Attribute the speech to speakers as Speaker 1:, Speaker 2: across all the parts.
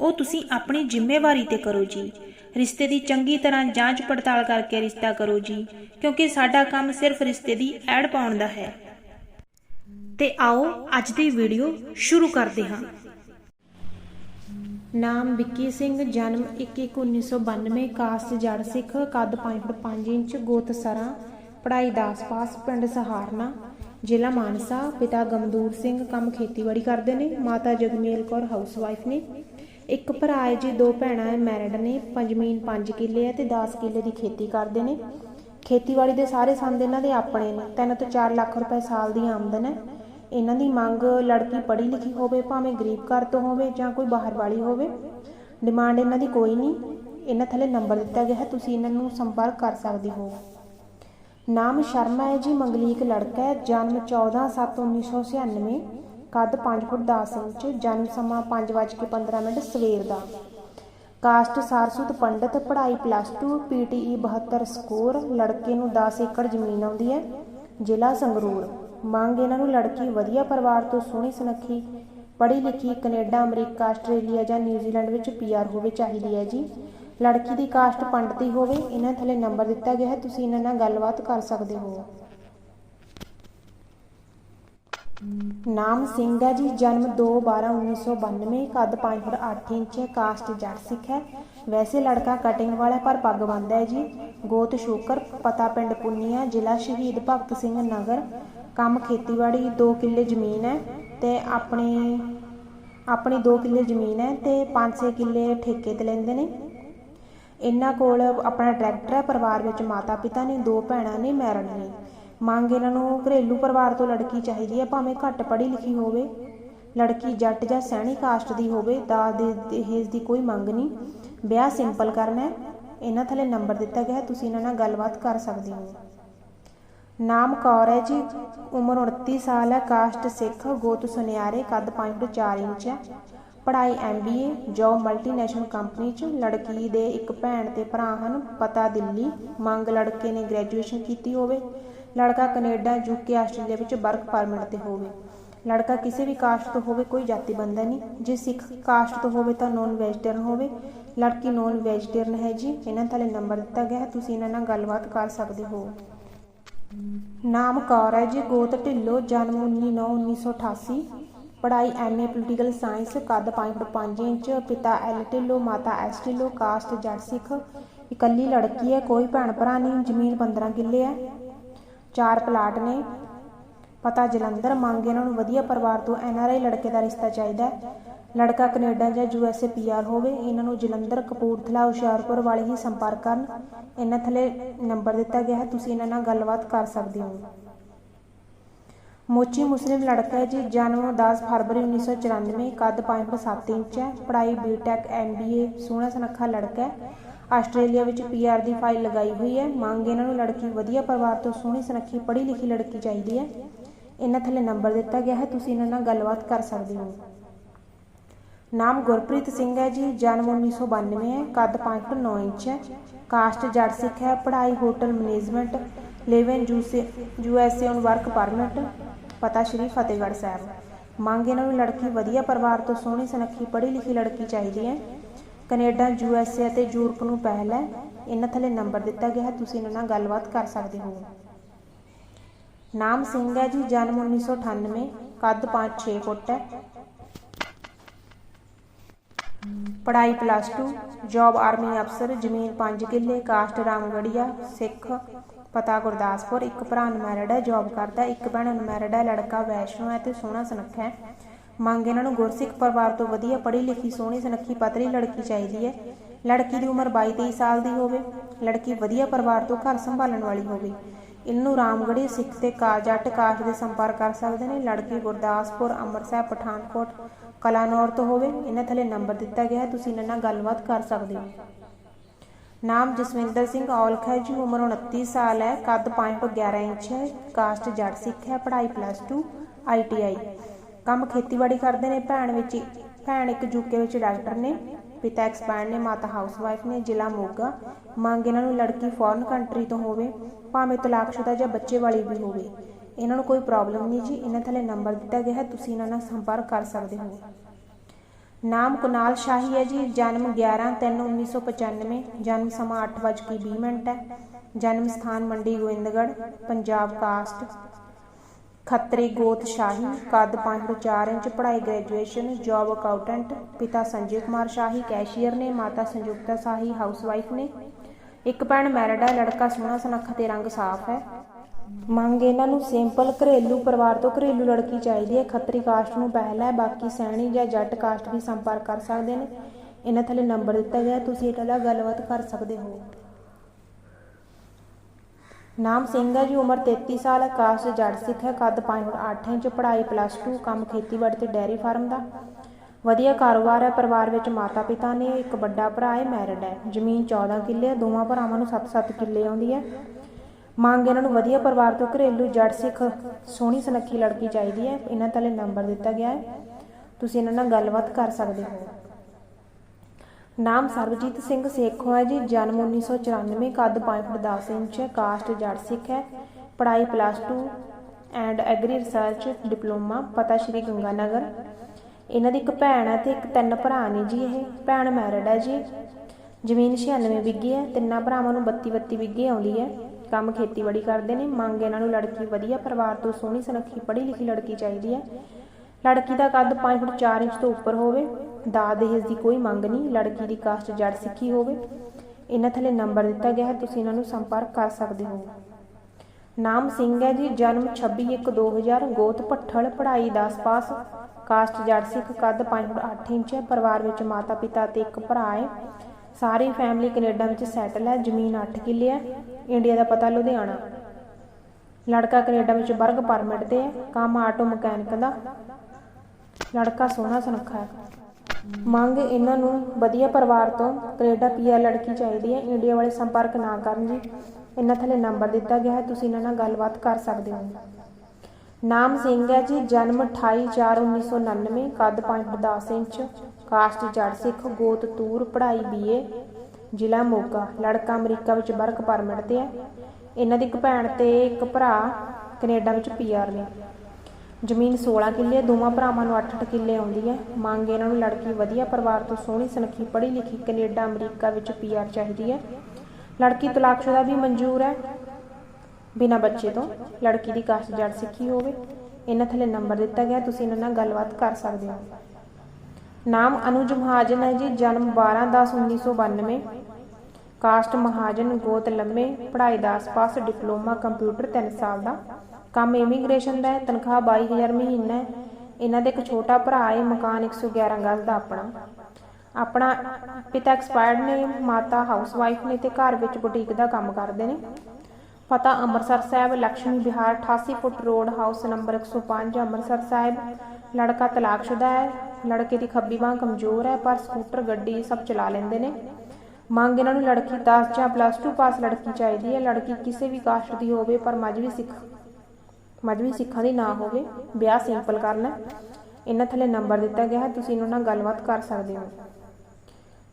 Speaker 1: ਉਹ ਤੁਸੀਂ ਆਪਣੀ ਜ਼ਿੰਮੇਵਾਰੀ ਤੇ ਕਰੋ ਜੀ। ਰਿਸ਼ਤੇ ਦੀ ਚੰਗੀ ਤਰ੍ਹਾਂ ਜਾਂਚ ਪੜਤਾਲ ਕਰਕੇ ਰਿਸ਼ਤਾ ਕਰੋ ਜੀ, ਕਿਉਂਕਿ ਸਾਡਾ ਕੰਮ ਸਿਰਫ ਰਿਸ਼ਤੇ ਦੀ ਐਡ ਪਾਉਣ ਦਾ ਹੈ। ਤੇ ਆਓ ਅੱਜ ਦੀ ਵੀਡੀਓ ਸ਼ੁਰੂ ਕਰਦੇ ਹਾਂ। ਨਾਮ ਵਿੱਕੀ ਸਿੰਘ, ਜਨਮ 21/1992 ਕਾਸਟ ਜੜ ਸਿੱਖ, ਕੱਦ 5.5 ਇੰਚ, ਗੋਤ ਸਰਾਂ, ਪੜ੍ਹਾਈ 10 ਪਾਸ ਪਿੰਡ ਸਹਾਰਨਾ, ਜ਼ਿਲ੍ਹਾ ਮਾਨਸਾ। ਪਿਤਾ ਗਮਦੂਰ ਸਿੰਘ, ਕੰਮ ਖੇਤੀਬਾੜੀ ਕਰਦੇ ਨੇ। ਮਾਤਾ ਜਗਮੇਲ ਕੌਰ ਹਾਊਸਵਾਈਫ ਨੇ। ਇੱਕ ਭਰਾ ਹੈ ਜੀ, ਦੋ ਭੈਣਾਂ ਹੈ ਮੈਰਿਡ ਨੇ ਜ਼ਮੀਨ 5 ਕਿੱਲੇ ਹੈ ਤੇ 10 ਕਿੱਲੇ ਦੀ ਖੇਤੀ ਕਰਦੇ ਨੇ। ਖੇਤੀਬਾੜੀ ਦੇ ਸਾਰੇ ਸੰਦ ਇਹਨਾਂ ਦੇ ਆਪਣੇ ਨੇ 3 ਤੋਂ 4 ਲੱਖ ਰੁਪਏ ਸਾਲ ਦੀ ਆਮਦਨ ਹੈ। ਇਹਨਾਂ ਦੀ ਮੰਗ ਲੜਕੀ ਪੜ੍ਹੀ ਲਿਖੀ ਹੋਵੇ, ਭਾਵੇਂ ਗਰੀਬ ਘਰ ਤੋਂ ਹੋਵੇ ਜਾਂ ਕੋਈ ਬਾਹਰ ਵਾਲੀ ਹੋਵੇ ਡਿਮਾਂਡ ਇਹਨਾਂ ਦੀ ਕੋਈ ਨਹੀਂ। ਇਹਨਾਂ ਥੱਲੇ ਨੰਬਰ ਦਿੱਤਾ ਗਿਆ ਹੈ, ਤੁਸੀਂ ਇਹਨਾਂ ਨੂੰ ਸੰਪਰਕ ਕਰ ਸਕਦੇ ਹੋ। ਨਾਮ ਸ਼ਰਮਾ ਹੈ ਜੀ, ਮੰਗਲੀਕ ਲੜਕਾ ਹੈ, ਜਨਮ 14/7/1996 ਕੱਦ 5 ਫੁੱਟ 10 ਇੰਚ, ਜਨਮ ਸਮਾਂ 5:15 ਮਿੰਟ, ਸਵੇਰ ਦਾ। ਕਾਸਟ ਸਾਰਸੂਤ ਪੰਡਤ, ਪੜ੍ਹਾਈ ਪਲੱਸ 2 ਪੀਟੀਈ 72 ਸਕੋਰ, ਲੜਕੇ ਨੂੰ 10 ਏਕੜ ਜ਼ਮੀਨ ਆਉਂਦੀ ਹੈ, ਜ਼ਿਲ੍ਹਾ ਸੰਗਰੂਰ। ਮੰਗ ਇਹਨਾਂ ਨੂੰ ਲੜਕੀ ਵਧੀਆ ਪਰਿਵਾਰ ਤੋਂ ਸੋਹਣੀ ਸੁਨੱਖੀ ਪੜ੍ਹੀ ਲਿਖੀ ਕੈਨੇਡਾ, ਅਮਰੀਕਾ, ਆਸਟ੍ਰੇਲੀਆ ਜਾਂ ਨਿਊਜ਼ੀਲੈਂਡ ਵਿੱਚ ਪੀਆਰ ਹੋਵੇ ਚਾਹੀਦੀ ਹੈ ਜੀ। ਲੜਕੀ ਦੀ ਕਾਸਟ ਪੰਡਤੀ ਹੋਵੇ, ਇਹਨਾਂ ਥੱਲੇ ਨੰਬਰ ਦਿੱਤਾ ਗਿਆ ਹੈ, ਤੁਸੀਂ ਇਹਨਾਂ ਨਾਲ ਗੱਲਬਾਤ ਕਰ ਸਕਦੇ ਹੋ। ਨਾਮ ਸਿੰਘ ਹੈ ਜੀ, ਜਨਮ 2/12/1992 ਕੱਦ 5 foot 8 inch, caste Jat Sikh ਹੈ। ਵੈਸੇ ਲੜਕਾ ਕਟਿੰਗ ਵਾਲਾ ਪਰ ਪੱਗ ਬੰਨ੍ਹਦਾ ਹੈ ਜੀ। ਗੋਤ ਸ਼ੋਕਰ, ਪਤਾ ਪਿੰਡ ਪੁੰਨੀਆ, ਜ਼ਿਲ੍ਹਾ ਸ਼ਹੀਦ ਭਗਤ ਸਿੰਘ ਨਗਰ। ਕੰਮ ਖੇਤੀਬਾੜੀ 2 ਕਿੱਲੇ ਜ਼ਮੀਨ ਹੈ ਤੇ ਆਪਣੀ ਆਪਣੀ 2 ਕਿੱਲੇ ਜ਼ਮੀਨ ਹੈ ਤੇ 5-6 ਕਿੱਲੇ ਠੇਕੇ ਤੇ ਲੈਂਦੇ ਨੇ। ਇਹਨਾਂ ਕੋਲ ਆਪਣਾ ਟਰੈਕਟਰ ਹੈ, ਪਰਿਵਾਰ ਵਿੱਚ ਮਾਤਾ ਪਿਤਾ ਨੇ, ਦੋ ਭੈਣਾਂ ਨੇ ਮੈਰਿਡ ਨੇ ਮੰਗ ਇਹਨਾਂ ਨੂੰ ਘਰੇਲੂ ਪਰਿਵਾਰ ਤੋਂ ਲੜਕੀ ਚਾਹੀਦੀ ਹੈ, ਭਾਵੇਂ ਘੱਟ ਪੜ੍ਹੀ ਲਿਖੀ ਹੋਵੇ, ਲੜਕੀ ਜੱਟ ਜਾਂ ਸਹਿਣੀ ਕਾਸਟ ਦੀ ਹੋਵੇ ਦਾਜ ਦੇ ਦਹੇਜ ਦੀ ਕੋਈ ਮੰਗ ਨਹੀਂ। ਵਿਆਹ ਸਿੰਪਲ ਕਰਨਾ ਹੈ, ਇਹਨਾਂ ਥੱਲੇ ਨੰਬਰ ਦਿੱਤਾ ਗਿਆ ਹੈ, ਤੁਸੀਂ ਇਹਨਾਂ ਨਾਲ ਗੱਲਬਾਤ ਕਰ ਸਕਦੇ ਹੋ। ਨਾਮ ਕੌਰ ਹੈ ਜੀ, ਉਮਰ 29 ਸਾਲ ਹੈ, ਕਾਸਟ ਸਿੱਖ, ਗੋਤ ਸੁਨਿਆਰੇ, ਕੱਦ 5.4 ਇੰਚ ਹੈ। ਪੜ੍ਹਾਈ ਐਮਬੀਏ ਜੋਬ ਮਲਟੀਨੈਸ਼ਨਲ ਕੰਪਨੀ 'ਚ, ਲੜਕੀ ਦੇ ਇੱਕ ਭੈਣ ਤੇ ਭਰਾ ਹਨ, ਪਤਾ ਦਿੱਲੀ, ਮੰਗ ਲੜਕੇ ਨੇ ਗ੍ਰੈਜੂਏਸ਼ਨ ਕੀਤੀ ਹੋਵੇ। ਲੜਕਾ ਕੈਨੇਡਾ, ਯੂਕੇ, ਆਸਟ੍ਰੇਲੀਆ ਵਿੱਚ ਵਰਕ ਪਰਮਿਟ ਤੇ ਹੋਵੇ। ਲੜਕਾ ਕਿਸੇ ਵੀ ਕਾਸਟ ਤੋਂ ਹੋਵੇ, ਕੋਈ ਜਾਤੀ ਬੰਧਨ ਨਹੀਂ। ਜੇ ਸਿੱਖ ਕਾਸਟ ਤੋਂ ਹੋਵੇ ਤਾਂ ਨੌਨ ਵੈਜੀਟੇਰੀਅਨ ਹੋਵੇ। ਲੜਕੀ ਨੌਨ ਵੈਜੀਟੇਰੀਅਨ ਹੈ ਜੀ। ਇਹਨਾਂ ਥੱਲੇ ਨੰਬਰ ਦਿੱਤਾ ਗਿਆ ਹੈ। ਤੁਸੀਂ ਇਹਨਾਂ ਨਾਲ ਗੱਲਬਾਤ ਕਰ ਸਕਦੇ ਹੋ। ਨਾਮ ਕੌਰ ਹੈ ਜੀ। ਗੋਤ ਢਿੱਲੋਂ, ਜਨਮ 19/9/1988 ਪੜ੍ਹਾਈ ਐਮਏ ਪੋਲੀਟੀਕਲ ਸਾਇੰਸ ਕੱਦ 5.5 ਇੰਚ। ਪਿਤਾ ਐਲ ਢਿੱਲੋ, ਮਾਤਾ ਐਸ ਢਿੱਲੋ ਕਾਸਟ ਜੱਟ ਸਿੱਖ। ਇਕੱਲੀ ਲੜਕੀ ਹੈ, ਕੋਈ ਭੈਣ ਭਰਾ ਨਹੀਂ। ਜ਼ਮੀਨ 15 ਕਿੱਲੇ ਹੈ। ਚਾਰ ਪਲਾਟ ਨੇ। ਪਤਾ ਜਲੰਧਰ, ਮੰਗ ਇਹਨਾਂ ਨੂੰ ਵਧੀਆ ਪਰਿਵਾਰ ਤੋਂ ਐਨਆਰਆਈ ਲੜਕੇ ਦਾ ਰਿਸ਼ਤਾ ਚਾਹੀਦਾ ਲੜਕਾ ਕੈਨੇਡਾ ਜਾਂ ਯੂਐਸਏ ਪੀਆਰ ਹੋਵੇ, ਇਹਨਾਂ ਨੂੰ ਜਲੰਧਰ, ਕਪੂਰਥਲਾ, ਹੁਸ਼ਿਆਰਪੁਰ ਵਾਲੇ ਹੀ ਸੰਪਰਕ ਕਰਨ। ਇਹਨਾਂ ਥੱਲੇ ਨੰਬਰ ਦਿੱਤਾ ਗਿਆ ਹੈ, ਤੁਸੀਂ ਇਹਨਾਂ ਨਾਲ ਗੱਲਬਾਤ ਕਰ ਸਕਦੇ ਹੋ। ਮੋਚੀ ਮੁਸਲਿਮ ਲੜਕਾ ਹੈ ਜੀ, ਜਨਮ 10 ਫਰਵਰੀ 1994 ਕੱਦ 5.7 ਇੰਚ ਹੈ, ਪੜ੍ਹਾਈ ਬੀਟੈਕ ਐਮਬੀਏ ਸੋਹਣਾ ਸੁਨੱਖਾ ਲੜਕਾ ਹੈ। ਆਸਟ੍ਰੇਲੀਆ ਵਿੱਚ ਪੀਆਰ ਦੀ ਫਾਈਲ ਲਗਾਈ ਹੋਈ ਹੈ। ਮੰਗ ਇਹਨਾਂ ਨੂੰ ਲੜਕੀ ਵਧੀਆ ਪਰਿਵਾਰ ਤੋਂ ਸੋਹਣੀ ਸੁਨੱਖੀ ਪੜ੍ਹੀ ਲਿਖੀ ਲੜਕੀ ਚਾਹੀਦੀ ਹੈ। ਇਹਨਾਂ ਥੱਲੇ ਨੰਬਰ ਦਿੱਤਾ ਗਿਆ ਹੈ। ਤੁਸੀਂ ਇਹਨਾਂ ਨਾਲ ਗੱਲਬਾਤ ਕਰ ਸਕਦੇ ਹੋ। ਨਾਮ ਗੁਰਪ੍ਰੀਤ ਸਿੰਘ ਹੈ ਜੀ। ਜਨਮ 1992 ਹੈ। ਕੱਦ 5.9 ਇੰਚ ਹੈ। ਕਾਸਟ ਜੱਟ ਸਿੱਖ ਹੈ। ਪੜ੍ਹਾਈ hotel management, live in USA on work permit, ਪਤਾ ਸ਼੍ਰੀ ਫਤਿਹਗੜ੍ਹ ਸਾਹਿਬ। ਮੰਗ ਇਹਨਾਂ ਨੂੰ ਲੜਕੀ ਵਧੀਆ ਪਰਿਵਾਰ ਤੋਂ ਸੋਹਣੀ ਸੁਨੱਖੀ ਪੜ੍ਹੀ ਲਿਖੀ ਲੜਕੀ ਚਾਹੀਦੀ ਹੈ। ਕੈਨੇਡਾ ਯੂਐਸਏ ਅਤੇ ਯੂਰਪ ਨੂੰ ਪਹਿਲ ਹੈ। ਇਹਨਾਂ ਥੱਲੇ ਨੰਬਰ ਦਿੱਤਾ ਗਿਆ ਹੈ। ਤੁਸੀਂ ਇਹਨਾਂ ਨਾਲ ਗੱਲਬਾਤ ਕਰ ਸਕਦੇ ਹੋ। ਨਾਮ ਸਿੰਘ ਹੈ ਜੀ, ਜਨਮ 1998 ਕੱਦ 5-6 ਫੁੱਟ ਹੈ। ਪੜ੍ਹਾਈ ਪਲੱਸ 2 ਜੌਬ ਆਰਮੀ ਅਫਸਰ ਜ਼ਮੀਨ 5 ਕਿੱਲੇ ਕਾਸਟ ਰਾਮਗੜੀਆ ਸਿੱਖ, ਪਤਾ ਗੁਰਦਾਸਪੁਰ। ਇੱਕ ਭਰਾ ਅਨਮੈਰਿਡ ਹੈ ਜੌਬ ਕਰਦਾ, ਇੱਕ ਭੈਣ ਅਨਮੈਰਿਡ ਹੈ, ਲੜਕਾ ਵੈਸ਼ਨੋ ਹੈ ਤੇ ਸੋਹਣਾ ਸੁਨੱਖਾ ਹੈ। ਮੰਗ ਇਹਨਾਂ ਨੂੰ ਗੁਰਸਿੱਖ ਪਰਿਵਾਰ ਤੋਂ ਵਧੀਆ ਪੜ੍ਹੀ ਲਿਖੀ, ਸੋਹਣੀ ਸੁਨੱਖੀ ਪਤਲੀ ਲੜਕੀ ਚਾਹੀਦੀ ਹੈ। ਲੜਕੀ ਦੀ ਉਮਰ 22-23 ਸਾਲ ਦੀ ਹੋਵੇ, ਲੜਕੀ ਵਧੀਆ ਪਰਿਵਾਰ ਤੋਂ ਘਰ ਸੰਭਾਲਣ ਵਾਲੀ ਹੋਵੇ। ਇਹਨਾਂ ਰਾਮਗੜ੍ਹੀ ਸਿੱਖ ਤੇ ਕਾ ਕਾਸ਼ ਦੇ ਸੰਪਰਕ ਕਰ ਸਕਦੇ ਨੇ। ਲੜਕੀ ਗੁਰਦਾਸਪੁਰ, ਅੰਮ੍ਰਿਤਸਰ, ਪਠਾਨਕੋਟ ਕਲਾਨੌਰ ਤੋਂ ਹੋਵੇ, ਇਹਨਾਂ ਥੱਲੇ ਨੰਬਰ ਦਿੱਤਾ ਗਿਆ ਹੈ, ਤੁਸੀਂ ਇਹਨਾਂ ਨਾਲ ਗੱਲਬਾਤ ਕਰ ਸਕਦੇ ਹੋ। ਨਾਮ ਜਸਵਿੰਦਰ ਸਿੰਘ ਔਲਖ ਹੈ, ਜੀ ਉਮਰ 29 ਸਾਲ ਹੈ, ਕੱਦ 5 ਫੁੱਟ 11 ਇੰਚ ਹੈ, ਕਾਸਟ ਜੱਟ ਸਿੱਖ ਹੈ, ਪੜ੍ਹਾਈ ਪਲੱਸ 2 ਆਈਟੀਆਈ ਕੰਮ ਖੇਤੀਬਾੜੀ ਕਰਦੇ ਨੇ ਭੈਣ ਵਿੱਚ ਭੈਣ ਇੱਕ ਯੂਕੇ ਵਿੱਚ ਡਾਕਟਰ ਨੇ, ਪਿਤਾ ਐਕਸਪੈਂਡ ਨੇ, ਮਾਤਾ ਹਾਊਸਵਾਈਫ ਨੇ, ਜ਼ਿਲ੍ਹਾ ਮੋਗਾ। ਮੰਗ ਇਹਨਾਂ ਨੂੰ ਲੜਕੀ ਫੋਰਨ ਕੰਟਰੀ ਤੋਂ ਹੋਵੇ, ਭਾਵੇਂ ਤਲਾਕਸ਼ੁਦਾ ਜਾਂ ਬੱਚੇ ਵਾਲੀ ਵੀ ਹੋਵੇ। ਇਹਨਾਂ ਨੂੰ ਕੋਈ ਪ੍ਰੋਬਲਮ ਨਹੀਂ ਜੀ, ਇਹਨਾਂ ਥੱਲੇ ਨੰਬਰ ਦਿੱਤਾ ਗਿਆ ਹੈ, ਤੁਸੀਂ ਇਹਨਾਂ ਨਾਲ ਸੰਪਰਕ ਕਰ ਸਕਦੇ ਹੋ। ਨਾਮ ਕੁਨਾਲ ਸ਼ਾਹੀ ਹੈ ਜੀ, ਜਨਮ 11/3/1995 ਜਨਮ ਸਮਾਂ 8:20 ਮਿੰਟ ਹੈ। ਜਨਮ ਸਥਾਨ ਮੰਡੀ ਗੋਇੰਦਗੜ੍ਹ, ਪੰਜਾਬ ਕਾਸਟ। ਖੱਤਰੀ ਗੋਤ ਸ਼ਾਹੀ ਕੱਦ 5.4 ਇੰਚ ਪੜ੍ਹਾਈ ਗ੍ਰੈਜੂਏਸ਼ਨ, ਜੌਬ ਅਕਾਊਂਟੈਂਟ, ਪਿਤਾ ਸੰਜੀਵ ਕੁਮਾਰ ਸ਼ਾਹੀ, ਕੈਸ਼ੀਅਰ ਨੇ, ਮਾਤਾ ਸੰਯੁਕਤਾ ਸ਼ਾਹੀ, ਹਾਊਸਵਾਈਫ ਨੇ। ਇੱਕ ਭੈਣ ਮੈਰਿਡ ਹੈ ਲੜਕਾ ਸੋਹਣਾ ਸੁਨੱਖਾ ਤੇ ਰੰਗ ਸਾਫ਼ ਹੈ। ਮੰਗ ਇਹਨਾਂ ਨੂੰ ਸਿੰਪਲ ਘਰੇਲੂ ਪਰਿਵਾਰ ਤੋਂ ਘਰੇਲੂ ਲੜਕੀ ਚਾਹੀਦੀ ਹੈ। ਖੱਤਰੀ ਕਾਸਟ ਨੂੰ ਪਹਿਲਾ ਹੈ, ਬਾਕੀ ਸੈਣੀ ਜਾਂ ਜੱਟ ਕਾਸਟ ਵੀ ਸੰਪਰਕ ਕਰ ਸਕਦੇ ਨੇ। ਇਹਨਾਂ ਥੱਲੇ ਨੰਬਰ ਦਿੱਤਾ ਗਿਆ ਤੁਸੀਂ ਇਹਨਾਂ ਨਾਲ ਗੱਲਬਾਤ ਕਰ ਸਕਦੇ ਹੋ। ਨਾਮ ਸਿੰਘ ਹੈ ਜੀ ਉਮਰ 33 ਸਾਲ ਹੈ ਕਾਸਟ ਜੱਟ ਸਿੱਖ ਹੈ ਕੱਦ 5 ਫੁੱਟ 8 ਇੰਚ, ਪੜ੍ਹਾਈ ਪਲੱਸ 2 ਕੰਮ ਖੇਤੀਬਾੜੀ ਤੇ ਡੈਰੀ ਫਾਰਮ ਦਾ। ਵਧੀਆ ਕਾਰੋਬਾਰ ਹੈ, ਪਰਿਵਾਰ ਵਿੱਚ ਮਾਤਾ ਪਿਤਾ ਨੇ, ਇੱਕ ਵੱਡਾ ਭਰਾ ਹੈ ਮੈਰਿਡ ਹੈ। ਜ਼ਮੀਨ 14 ਕਿੱਲੇ ਹੈ ਦੋਵਾਂ ਭਰਾਵਾਂ ਨੂੰ 7-7 ਕਿੱਲੇ ਆਉਂਦੀ ਹੈ। ਮੰਗ ਇਹਨਾਂ ਨੂੰ ਵਧੀਆ ਪਰਿਵਾਰ ਤੋਂ ਘਰੇਲੂ ਜੜ ਸਿੱਖ, ਸੋਹਣੀ ਸੁਨੱਖੀ ਲੜਕੀ ਚਾਹੀਦੀ ਹੈ। ਇਹਨਾਂ ਥੱਲੇ ਨੰਬਰ ਦਿੱਤਾ ਗਿਆ ਹੈ। ਤੁਸੀਂ ਇਹਨਾਂ ਨਾਲ ਗੱਲਬਾਤ ਕਰ ਸਕਦੇ ਹੋ। ਨਾਮ ਸਰਬਜੀਤ ਸਿੰਘ ਸੇਖੋਂ ਹੈ ਜੀ, ਜਨਮ 1994 ਕੱਦ 5 foot 10 inch caste Jat Sikh ਹੈ, ਪੜ੍ਹਾਈ plus 2 and agri research diploma ਪਤਾ ਸ਼੍ਰੀ ਗੰਗਾ ਨਗਰ ਇਹਨਾਂ ਦੀ ਇੱਕ ਭੈਣ ਹੈ ਤੇ ਇੱਕ ਤਿੰਨ ਭਰਾ ਨੇ ਜੀ ਇਹ, ਭੈਣ ਮੈਰਿਡ ਹੈ ਜੀ। ਜ਼ਮੀਨ 96 ਵਿਗੇ ਹੈ, ਤਿੰਨਾਂ ਭਰਾਵਾਂ ਨੂੰ 32 32 ਵਿਗੇ ਆਉਂਦੀ ਹੈ। ਕੰਮ ਖੇਤੀਬਾੜੀ ਕਰਦੇ ਨੇ, ਮੰਗ ਇਹਨਾਂ ਨੂੰ ਲੜਕੀ ਵਧੀਆ, ਪਰਿਵਾਰ ਤੋਂ ਸੋਹਣੀ, ਸੁਨੱਖੀ, ਪੜ੍ਹੀ ਲਿਖੀ ਲੜਕੀ ਚਾਹੀਦੀ ਹੈ। ਲੜਕੀ ਦਾ ਕੱਦ 5 ਫੁੱਟ 4 ਇੰਚ ਤੋਂ ਉੱਪਰ ਹੋਵੇ ਦਾਜ ਦਹੇਜ ਦੀ ਕੋਈ ਮੰਗ ਨਹੀਂ, ਲੜਕੀ ਦੀ ਕਾਸਟ ਜੜ ਸਿੱਖੀ ਹੋਵੇ। ਇਹਨਾਂ ਥੱਲੇ ਨੰਬਰ ਦਿੱਤਾ ਗਿਆ ਹੈ, ਤੁਸੀਂ ਇਹਨਾਂ ਨੂੰ ਸੰਪਰਕ ਕਰ ਸਕਦੇ ਹੋ। ਨਾਮ ਸਿੰਘ ਹੈ ਜੀ, ਜਨਮ 26/1/2000 ਗੋਤ ਭੱਠਲ, ਪੜ੍ਹਾਈ 10 ਪਾਸ ਕਾਸਟ ਜੜ ਸਿੱਖ, ਕੱਦ 5 ਫੁੱਟ 8 ਇੰਚ ਹੈ, ਪਰਿਵਾਰ ਵਿੱਚ ਮਾਤਾ ਪਿਤਾ ਤੇ ਇੱਕ ਭਰਾ ਹੈ। ਸਾਰੀ ਫੈਮਿਲੀ ਕੈਨੇਡਾ ਵਿੱਚ ਸੈਟਲ ਹੈ, ਜ਼ਮੀਨ 8 ਕਿੱਲੇ ਹੈ ਇੰਡੀਆ ਦਾ ਪਤਾ ਲੁਧਿਆਣਾ। ਲੜਕਾ ਕੈਨੇਡਾ ਵਿੱਚ ਵਰਗ ਪਰਮਿਟ ਤੇ ਹੈ, ਕੰਮ ਆਟੋ ਮਕੈਨਿਕ ਦਾ। ਲੜਕਾ ਸੋਹਣਾ ਸੁਨੱਖਾ ਹੈ। ਮੰਗ ਇਹਨਾਂ ਨੂੰ ਵਧੀਆ ਪਰਿਵਾਰ ਤੋਂ ਕੈਨੇਡਾ ਪੀਆਰ ਲੜਕੀ ਚਾਹੀਦੀ ਹੈ, ਇੰਡੀਆ ਵਾਲੇ ਸੰਪਰਕ ਨਾ ਕਰਨ ਜੀ। ਇਹਨਾਂ ਥੱਲੇ ਨੰਬਰ ਦਿੱਤਾ ਗਿਆ ਹੈ, ਤੁਸੀਂ ਇਹਨਾਂ ਨਾਲ ਗੱਲਬਾਤ ਕਰ ਸਕਦੇ ਹੋ। ਨਾਮ ਸਿੰਘ ਹੈ ਜੀ, ਜਨਮ 28/4/1999 ਕੱਦ 5-10 ਇੰਚ ਕਾਸਟ ਜੜ ਸਿੱਖ, ਗੋਤ ਤੂਰ, ਪੜ੍ਹਾਈ ਬੀਏ ਜ਼ਿਲ੍ਹਾ ਮੋਗਾ। ਲੜਕਾ ਅਮਰੀਕਾ ਵਿੱਚ ਵਰਕ ਪਰਮਿਟ ਤੇ ਹੈ। ਇਹਨਾਂ ਦੀ ਇੱਕ ਭੈਣ ਤੇ ਇੱਕ ਭਰਾ ਕੈਨੇਡਾ ਵਿੱਚ ਪੀਆਰ ਨੇ। ਜ਼ਮੀਨ 16 ਕਿੱਲੇ, ਦੋਵਾਂ ਭਰਾਵਾਂ ਨੂੰ 8-8 ਕਿੱਲੇ ਆਉਂਦੀ ਹੈ। ਮੰਗ ਇਹਨਾਂ ਨੂੰ ਲੜਕੀ ਵਧੀਆ ਪਰਿਵਾਰ ਤੋਂ ਸੋਹਣੀ ਸੁਨੱਖੀ ਪੜ੍ਹੀ ਲਿਖੀ ਕੈਨੇਡਾ, ਅਮਰੀਕਾ ਵਿੱਚ ਪੀਆਰ ਚਾਹੀਦੀ ਹੈ। ਲੜਕੀ ਤਲਾਕਸ਼ੁਦਾ ਵੀ ਮਨਜ਼ੂਰ ਹੈ ਬਿਨਾਂ ਬੱਚੇ ਤੋਂ। ਲੜਕੀ ਦੀ ਕਾਸਟ ਜੜ ਸਿੱਖੀ ਹੋਵੇ। ਇਹਨਾਂ ਥੱਲੇ ਨੰਬਰ ਦਿੱਤਾ ਗਿਆ, ਤੁਸੀਂ ਇਹਨਾਂ ਨਾਲ ਗੱਲਬਾਤ ਕਰ ਸਕਦੇ ਹੋ। ਨਾਮ ਅਨੁਜ ਮਹਾਜਨ ਹੈ ਜੀ, ਜਨਮ 12/10/1992 ਕਾਸਟ ਮਹਾਜਨ ਗੋਤ ਲੰਮੇ, ਪੜ੍ਹਾਈ 10 ਪਾਸ ਡਿਪਲੋਮਾ ਕੰਪਿਊਟਰ 3 ਸਾਲ ਦਾ। ਕੰਮ ਇਮੀਗ੍ਰੇਸ਼ਨ ਦਾ ਹੈ, ਤਨਖਾਹ 22000 ਮਹੀਨਾ ਹੈ। ਇਹਨਾਂ ਦੇ ਇੱਕ ਛੋਟਾ ਭਰਾ ਹੈ ਮਕਾਨ 111 ਗਜ਼ ਦਾ ਆਪਣਾ। ਆਪਣਾ ਪਿਤਾ ਐਕਸਪਾਇਰਡ ਨੇ, ਮਾਤਾ ਹਾਊਸਵਾਈਫ ਨੇ ਤੇ ਘਰ ਵਿੱਚ ਬੁਟੀਕ ਦਾ ਕੰਮ ਕਰਦੇ ਨੇ। ਪਤਾ Amritsar Sahib Lakshmi Vihar 88 foot road house number 105 Amritsar Sahib. ਲੜਕਾ ਤਲਾਕਸ਼ੁਦਾ ਹੈ, ਲੜਕੇ ਦੀ ਖੱਬੀ ਬਾਹ ਕਮਜ਼ੋਰ ਹੈ, ਪਰ ਸਕੂਟਰ, ਗੱਡੀ ਸਭ ਚਲਾ ਲੈਂਦੇ ਨੇ। ਮੰਗ ਇਹਨਾਂ ਨੂੰ ਲੜਕੀ 10 ਜਾਂ ਪਲੱਸ 2 ਪਾਸ ਲੜਕੀ ਚਾਹੀਦੀ ਹੈ। ਲੜਕੀ ਕਿਸੇ ਵੀ ਕਾਸਟ ਦੀ ਹੋਵੇ, ਪਰ ਮਜਬੀ ਸਿੱਖ ਮਜਬੀ ਸਿੱਖਾਂ ਦੀ ਨਾ ਹੋਵੇ, ਵਿਆਹ ਸਿੰਪਲ ਕਰਨਾ ਇਹਨਾਂ ਥੱਲੇ ਨੰਬਰ ਦਿੱਤਾ ਗਿਆ ਹੈ, ਤੁਸੀਂ ਇਹਨਾਂ ਨਾਲ ਗੱਲਬਾਤ ਕਰ ਸਕਦੇ ਹੋ।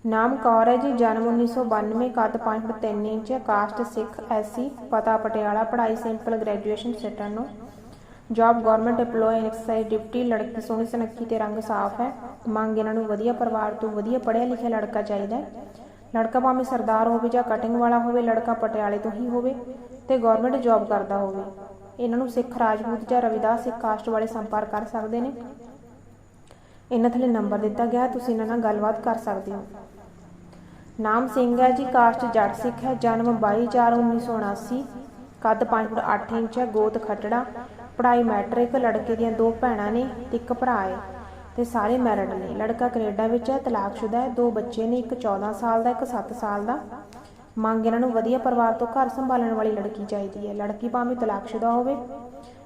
Speaker 1: ਨਾਮ ਕੌਰ ਹੈ ਜੀ, ਜਨਮ 1992 ਕੱਦ 5 foot 3 inch, caste Sikh SC ਪਤਾ ਪਟਿਆਲਾ, ਪੜ੍ਹਾਈ ਸਿੰਪਲ ਗ੍ਰੈਜੂਏਸ਼ਨ ਸੈਟਨ ਨੂੰ। Job government EMPLOYE in excise deputy ਲੜਕੀ ਸੋਹਣੀ ਸੁਨੱਖੀ ਤੇ ਰੰਗ ਸਾਫ਼ ਹੈ। ਮੰਗ ਇਹਨਾਂ ਨੂੰ ਵਧੀਆ ਪਰਿਵਾਰ ਤੋਂ ਵਧੀਆ ਪੜ੍ਹਿਆ ਲਿਖਿਆ ਲੜਕਾ ਚਾਹੀਦਾ ਹੈ। ਲੜਕਾ ਭਾਵੇਂ ਸਰਦਾਰ ਹੋਵੇ ਜਾਂ ਕਟਿੰਗ ਵਾਲਾ ਹੋਵੇ, ਲੜਕਾ ਪਟਿਆਲੇ ਤੋਂ ਹੀ ਹੋਵੇ ਤੇ ਗਵਰਨਮੈਂਟ ਜੌਬ ਕਰਦਾ ਹੋਵੇ। ਇਹਨਾਂ ਨੂੰ ਸਿੱਖ ਰਾਜਪੂਤ ਜਾਂ ਰਵਿਦਾਸ ਸਿੱਖ ਕਾਸਟ ਵਾਲੇ ਸੰਪਰਕ ਕਰ ਸਕਦੇ ਨੇ। ਇਹਨਾਂ ਥੱਲੇ ਨੰਬਰ ਦਿੱਤਾ ਗਿਆ, ਤੁਸੀਂ ਇਹਨਾਂ ਨਾਲ ਗੱਲਬਾਤ ਕਰ ਸਕਦੇ ਹੋ। ਨਾਮ ਸਿੰਘ ਹੈ ਜੀ, ਕਾਸਟ ਜੱਟ ਸਿੱਖ ਹੈ, ਜਨਮ 22/4/1979 ਕੱਦ 5 ਫੁੱਟ 8 ਇੰਚ ਹੈ, ਗੋਤ ਖੱਟੜਾ, ਪੜ੍ਹਾਈ ਮੈਟ੍ਰਿਕ, ਲੜਕੇ ਦੀਆਂ ਦੋ ਭੈਣਾਂ ਨੇ ਤੇ ਇੱਕ ਭਰਾ ਹੈ ਤੇ ਸਾਰੇ ਮੈਰਿਡ ਨੇ। ਲੜਕਾ ਕੈਨੇਡਾ ਵਿੱਚ ਹੈ, ਤਲਾਕਸ਼ੁਦਾ ਹੈ, ਦੋ ਬੱਚੇ ਨੇ, ਇੱਕ 14 ਸਾਲ ਦਾ, ਇੱਕ 7 ਸਾਲ ਦਾ। ਮੰਗ ਇਹਨਾਂ ਨੂੰ ਵਧੀਆ ਪਰਿਵਾਰ ਤੋਂ ਘਰ ਸੰਭਾਲਣ ਵਾਲੀ ਲੜਕੀ ਚਾਹੀਦੀ ਹੈ। ਲੜਕੀ ਭਾਵੇਂ ਤਲਾਕਸ਼ੁਦਾ ਹੋਵੇ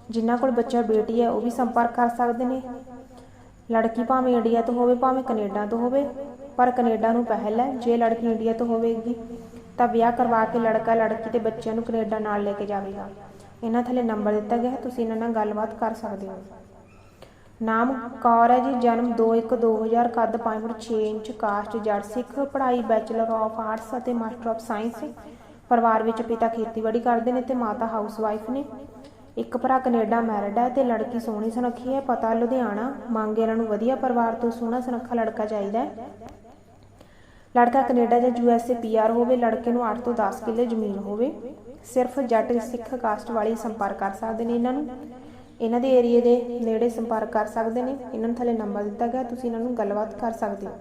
Speaker 1: ਜਿਨ੍ਹਾਂ ਕੋਲ ਬੱਚਾ ਬੇਟੀ ਹੈ, ਉਹ ਵੀ ਸੰਪਰਕ ਕਰ ਸਕਦੇ ਨੇ। ਲੜਕੀ ਭਾਵੇਂ ਇੰਡੀਆ ਤੋਂ ਹੋਵੇ, ਭਾਵੇਂ ਕੈਨੇਡਾ ਤੋਂ ਹੋਵੇ, ਪਰ ਕੈਨੇਡਾ ਨੂੰ ਪਹਿਲ ਹੈ। ਜੇ ਲੜਕੀ ਇੰਡੀਆ ਤੋਂ ਹੋਵੇਗੀ, ਤਾਂ ਵਿਆਹ ਕਰਵਾ ਕੇ ਲੜਕਾ ਲੜਕੀ ਤੇ ਬੱਚਿਆਂ ਨੂੰ ਕੈਨੇਡਾ ਨਾਲ ਲੈ ਕੇ ਜਾਵੇਗਾ। ਇਹਨਾਂ ਥੱਲੇ ਨੰਬਰ ਦਿੱਤਾ ਗਿਆ ਹੈ, ਤੁਸੀਂ ਇਹਨਾਂ ਨਾਲ ਗੱਲਬਾਤ ਕਰ ਸਕਦੇ ਹੋ। ਨਾਮ ਕੌਰ ਹੈ ਜੀ, ਜਨਮ 2/1/2000 ਕੱਦ 5 ਫੁੱਟ 6 ਇੰਚ ਕਾਸਟ ਜੱਟ ਸਿੱਖ, ਪੜ੍ਹਾਈ ਬੈਚਲਰ ਆਫ ਆਰਟਸ ਅਤੇ ਮਾਸਟਰ ਆਫ ਸਾਇੰਸ ਪਰਿਵਾਰ ਵਿੱਚ ਪਿਤਾ ਖੇਤੀਬਾੜੀ ਕਰਦੇ ਨੇ ਤੇ ਮਾਤਾ ਹਾਊਸ ਵਾਈਫ ਨੇ। ਇੱਕ ਭਰਾ ਕੈਨੇਡਾ ਮੈਰਿਡ ਹੈ ਤੇ ਲੜਕੀ ਸੋਹਣੀ ਸੁਨੱਖੀ ਹੈ। ਪਤਾ ਲੁਧਿਆਣਾ, ਮੰਗ ਇਹਨਾਂ ਨੂੰ ਵਧੀਆ ਪਰਿਵਾਰ ਤੋਂ ਸੋਹਣਾ ਸੁਨੱਖਾ ਲੜਕਾ ਚਾਹੀਦਾ ਹੈ। ਲੜਕਾ ਕੈਨੇਡਾ ਜਾਂ ਯੂਐਸਏ ਪੀਆਰ ਹੋਵੇ, ਲੜਕੇ ਨੂੰ 8 ਤੋਂ 10 ਕਿੱਲੇ ਜ਼ਮੀਨ ਹੋਵੇ। ਸਿਰਫ ਜੱਟ ਸਿੱਖ ਕਾਸਟ ਵਾਲੀ ਸੰਪਰਕ ਕਰ ਸਕਦੇ ਨੇ ਇਹਨਾਂ ਨੂੰ। ਇਹਨਾਂ ਦੇ ਏਰੀਏ ਦੇ ਨੇੜੇ ਸੰਪਰਕ ਕਰ ਸਕਦੇ ਨੇ। ਇਹਨਾਂ ਨੂੰ ਥੱਲੇ ਨੰਬਰ ਦਿੱਤਾ ਗਿਆ। ਤੁਸੀਂ ਇਹਨਾਂ ਨੂੰ ਗੱਲਬਾਤ ਕਰ ਸਕਦੇ ਹੋ।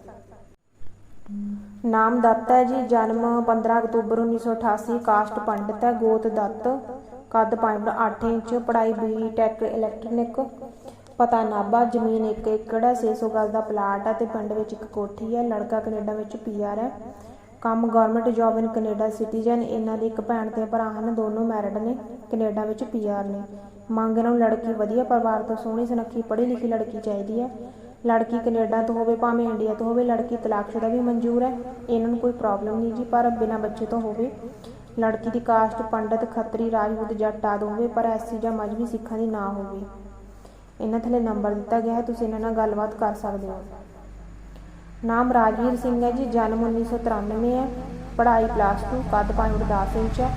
Speaker 1: ਨਾਮ ਦੱਤ ਹੈ ਜੀ। ਜਨਮ 15 ਅਕਤੂਬਰ 1988 ਕਾਸਟ ਪੰਡਤ ਹੈ। ਗੋਤ ਦੱਤ। ਕੱਦ 5.8 ਇੰਚ। ਪੜ੍ਹਾਈ ਬੀ ਟੈਕ ਇਲੈਕਟ੍ਰੋਨਿਕ। ਪਤਾ ਨਾਭਾ। ਜ਼ਮੀਨ 1 ਏਕੜ ਹੈ। 600 ਗਜ਼ ਦਾ ਪਲਾਟ ਹੈ ਤੇ ਪਿੰਡ ਵਿੱਚ ਇੱਕ ਕੋਠੀ ਹੈ। ਲੜਕਾ ਕੈਨੇਡਾ ਵਿੱਚ ਪੀਆਰ ਹੈ। ਕੰਮ government job in Canada citizen. ਇਹਨਾਂ ਦੀ ਇੱਕ ਭੈਣ ਤੇ ਭਰਾ ਹਨ। ਦੋਨੋਂ ਮੈਰਿਡ ਨੇ। ਕੈਨੇਡਾ ਵਿੱਚ ਪੀਆਰ ਨੇ। ਮੰਗ ਇਹਨਾਂ ਨੂੰ ਲੜਕੀ ਵਧੀਆ ਪਰਿਵਾਰ ਤੋਂ ਸੋਹਣੀ, ਸੁਨੱਖੀ ਪੜ੍ਹੀ ਲਿਖੀ ਲੜਕੀ ਚਾਹੀਦੀ ਹੈ। ਲੜਕੀ ਕੈਨੇਡਾ ਤੋਂ ਹੋਵੇ ਭਾਵੇਂ ਇੰਡੀਆ ਤੋਂ ਹੋਵੇ, ਲੜਕੀ ਤਲਾਕਸ਼ੁਦਾ ਵੀ ਮਨਜ਼ੂਰ ਹੈ, ਇਹਨਾਂ ਨੂੰ ਕੋਈ ਪ੍ਰੋਬਲਮ ਨਹੀਂ ਜੀ, ਪਰ ਬਿਨਾਂ ਬੱਚੇ ਤੋਂ ਹੋਵੇ। ਲੜਕੀ ਦੀ ਕਾਸਟ ਪੰਡਤ, ਖੱਤਰੀ, ਰਾਜਪੂਤ ਜੱਟ ਆਦਿ ਹੋਵੇ ਪਰ ਐਸੀ ਜਾਂ ਮਜਬੀ ਸਿੱਖਾਂ ਦੀ ਨਾ ਹੋਵੇ। ਇਹਨਾਂ ਥੱਲੇ ਨੰਬਰ ਦਿੱਤਾ ਗਿਆ ਹੈ, ਤੁਸੀਂ ਇਹਨਾਂ ਨਾਲ ਗੱਲਬਾਤ ਕਰ ਸਕਦੇ ਹੋ। ਨਾਮ ਰਾਜਵੀਰ ਸਿੰਘ ਹੈ ਜੀ, ਜਨਮ 1993 ਹੈ, ਪੜ੍ਹਾਈ ਪਲੱਸ 2 ਕੱਦ 5 ਫੁੱਟ 10 ਇੰਚ ਹੈ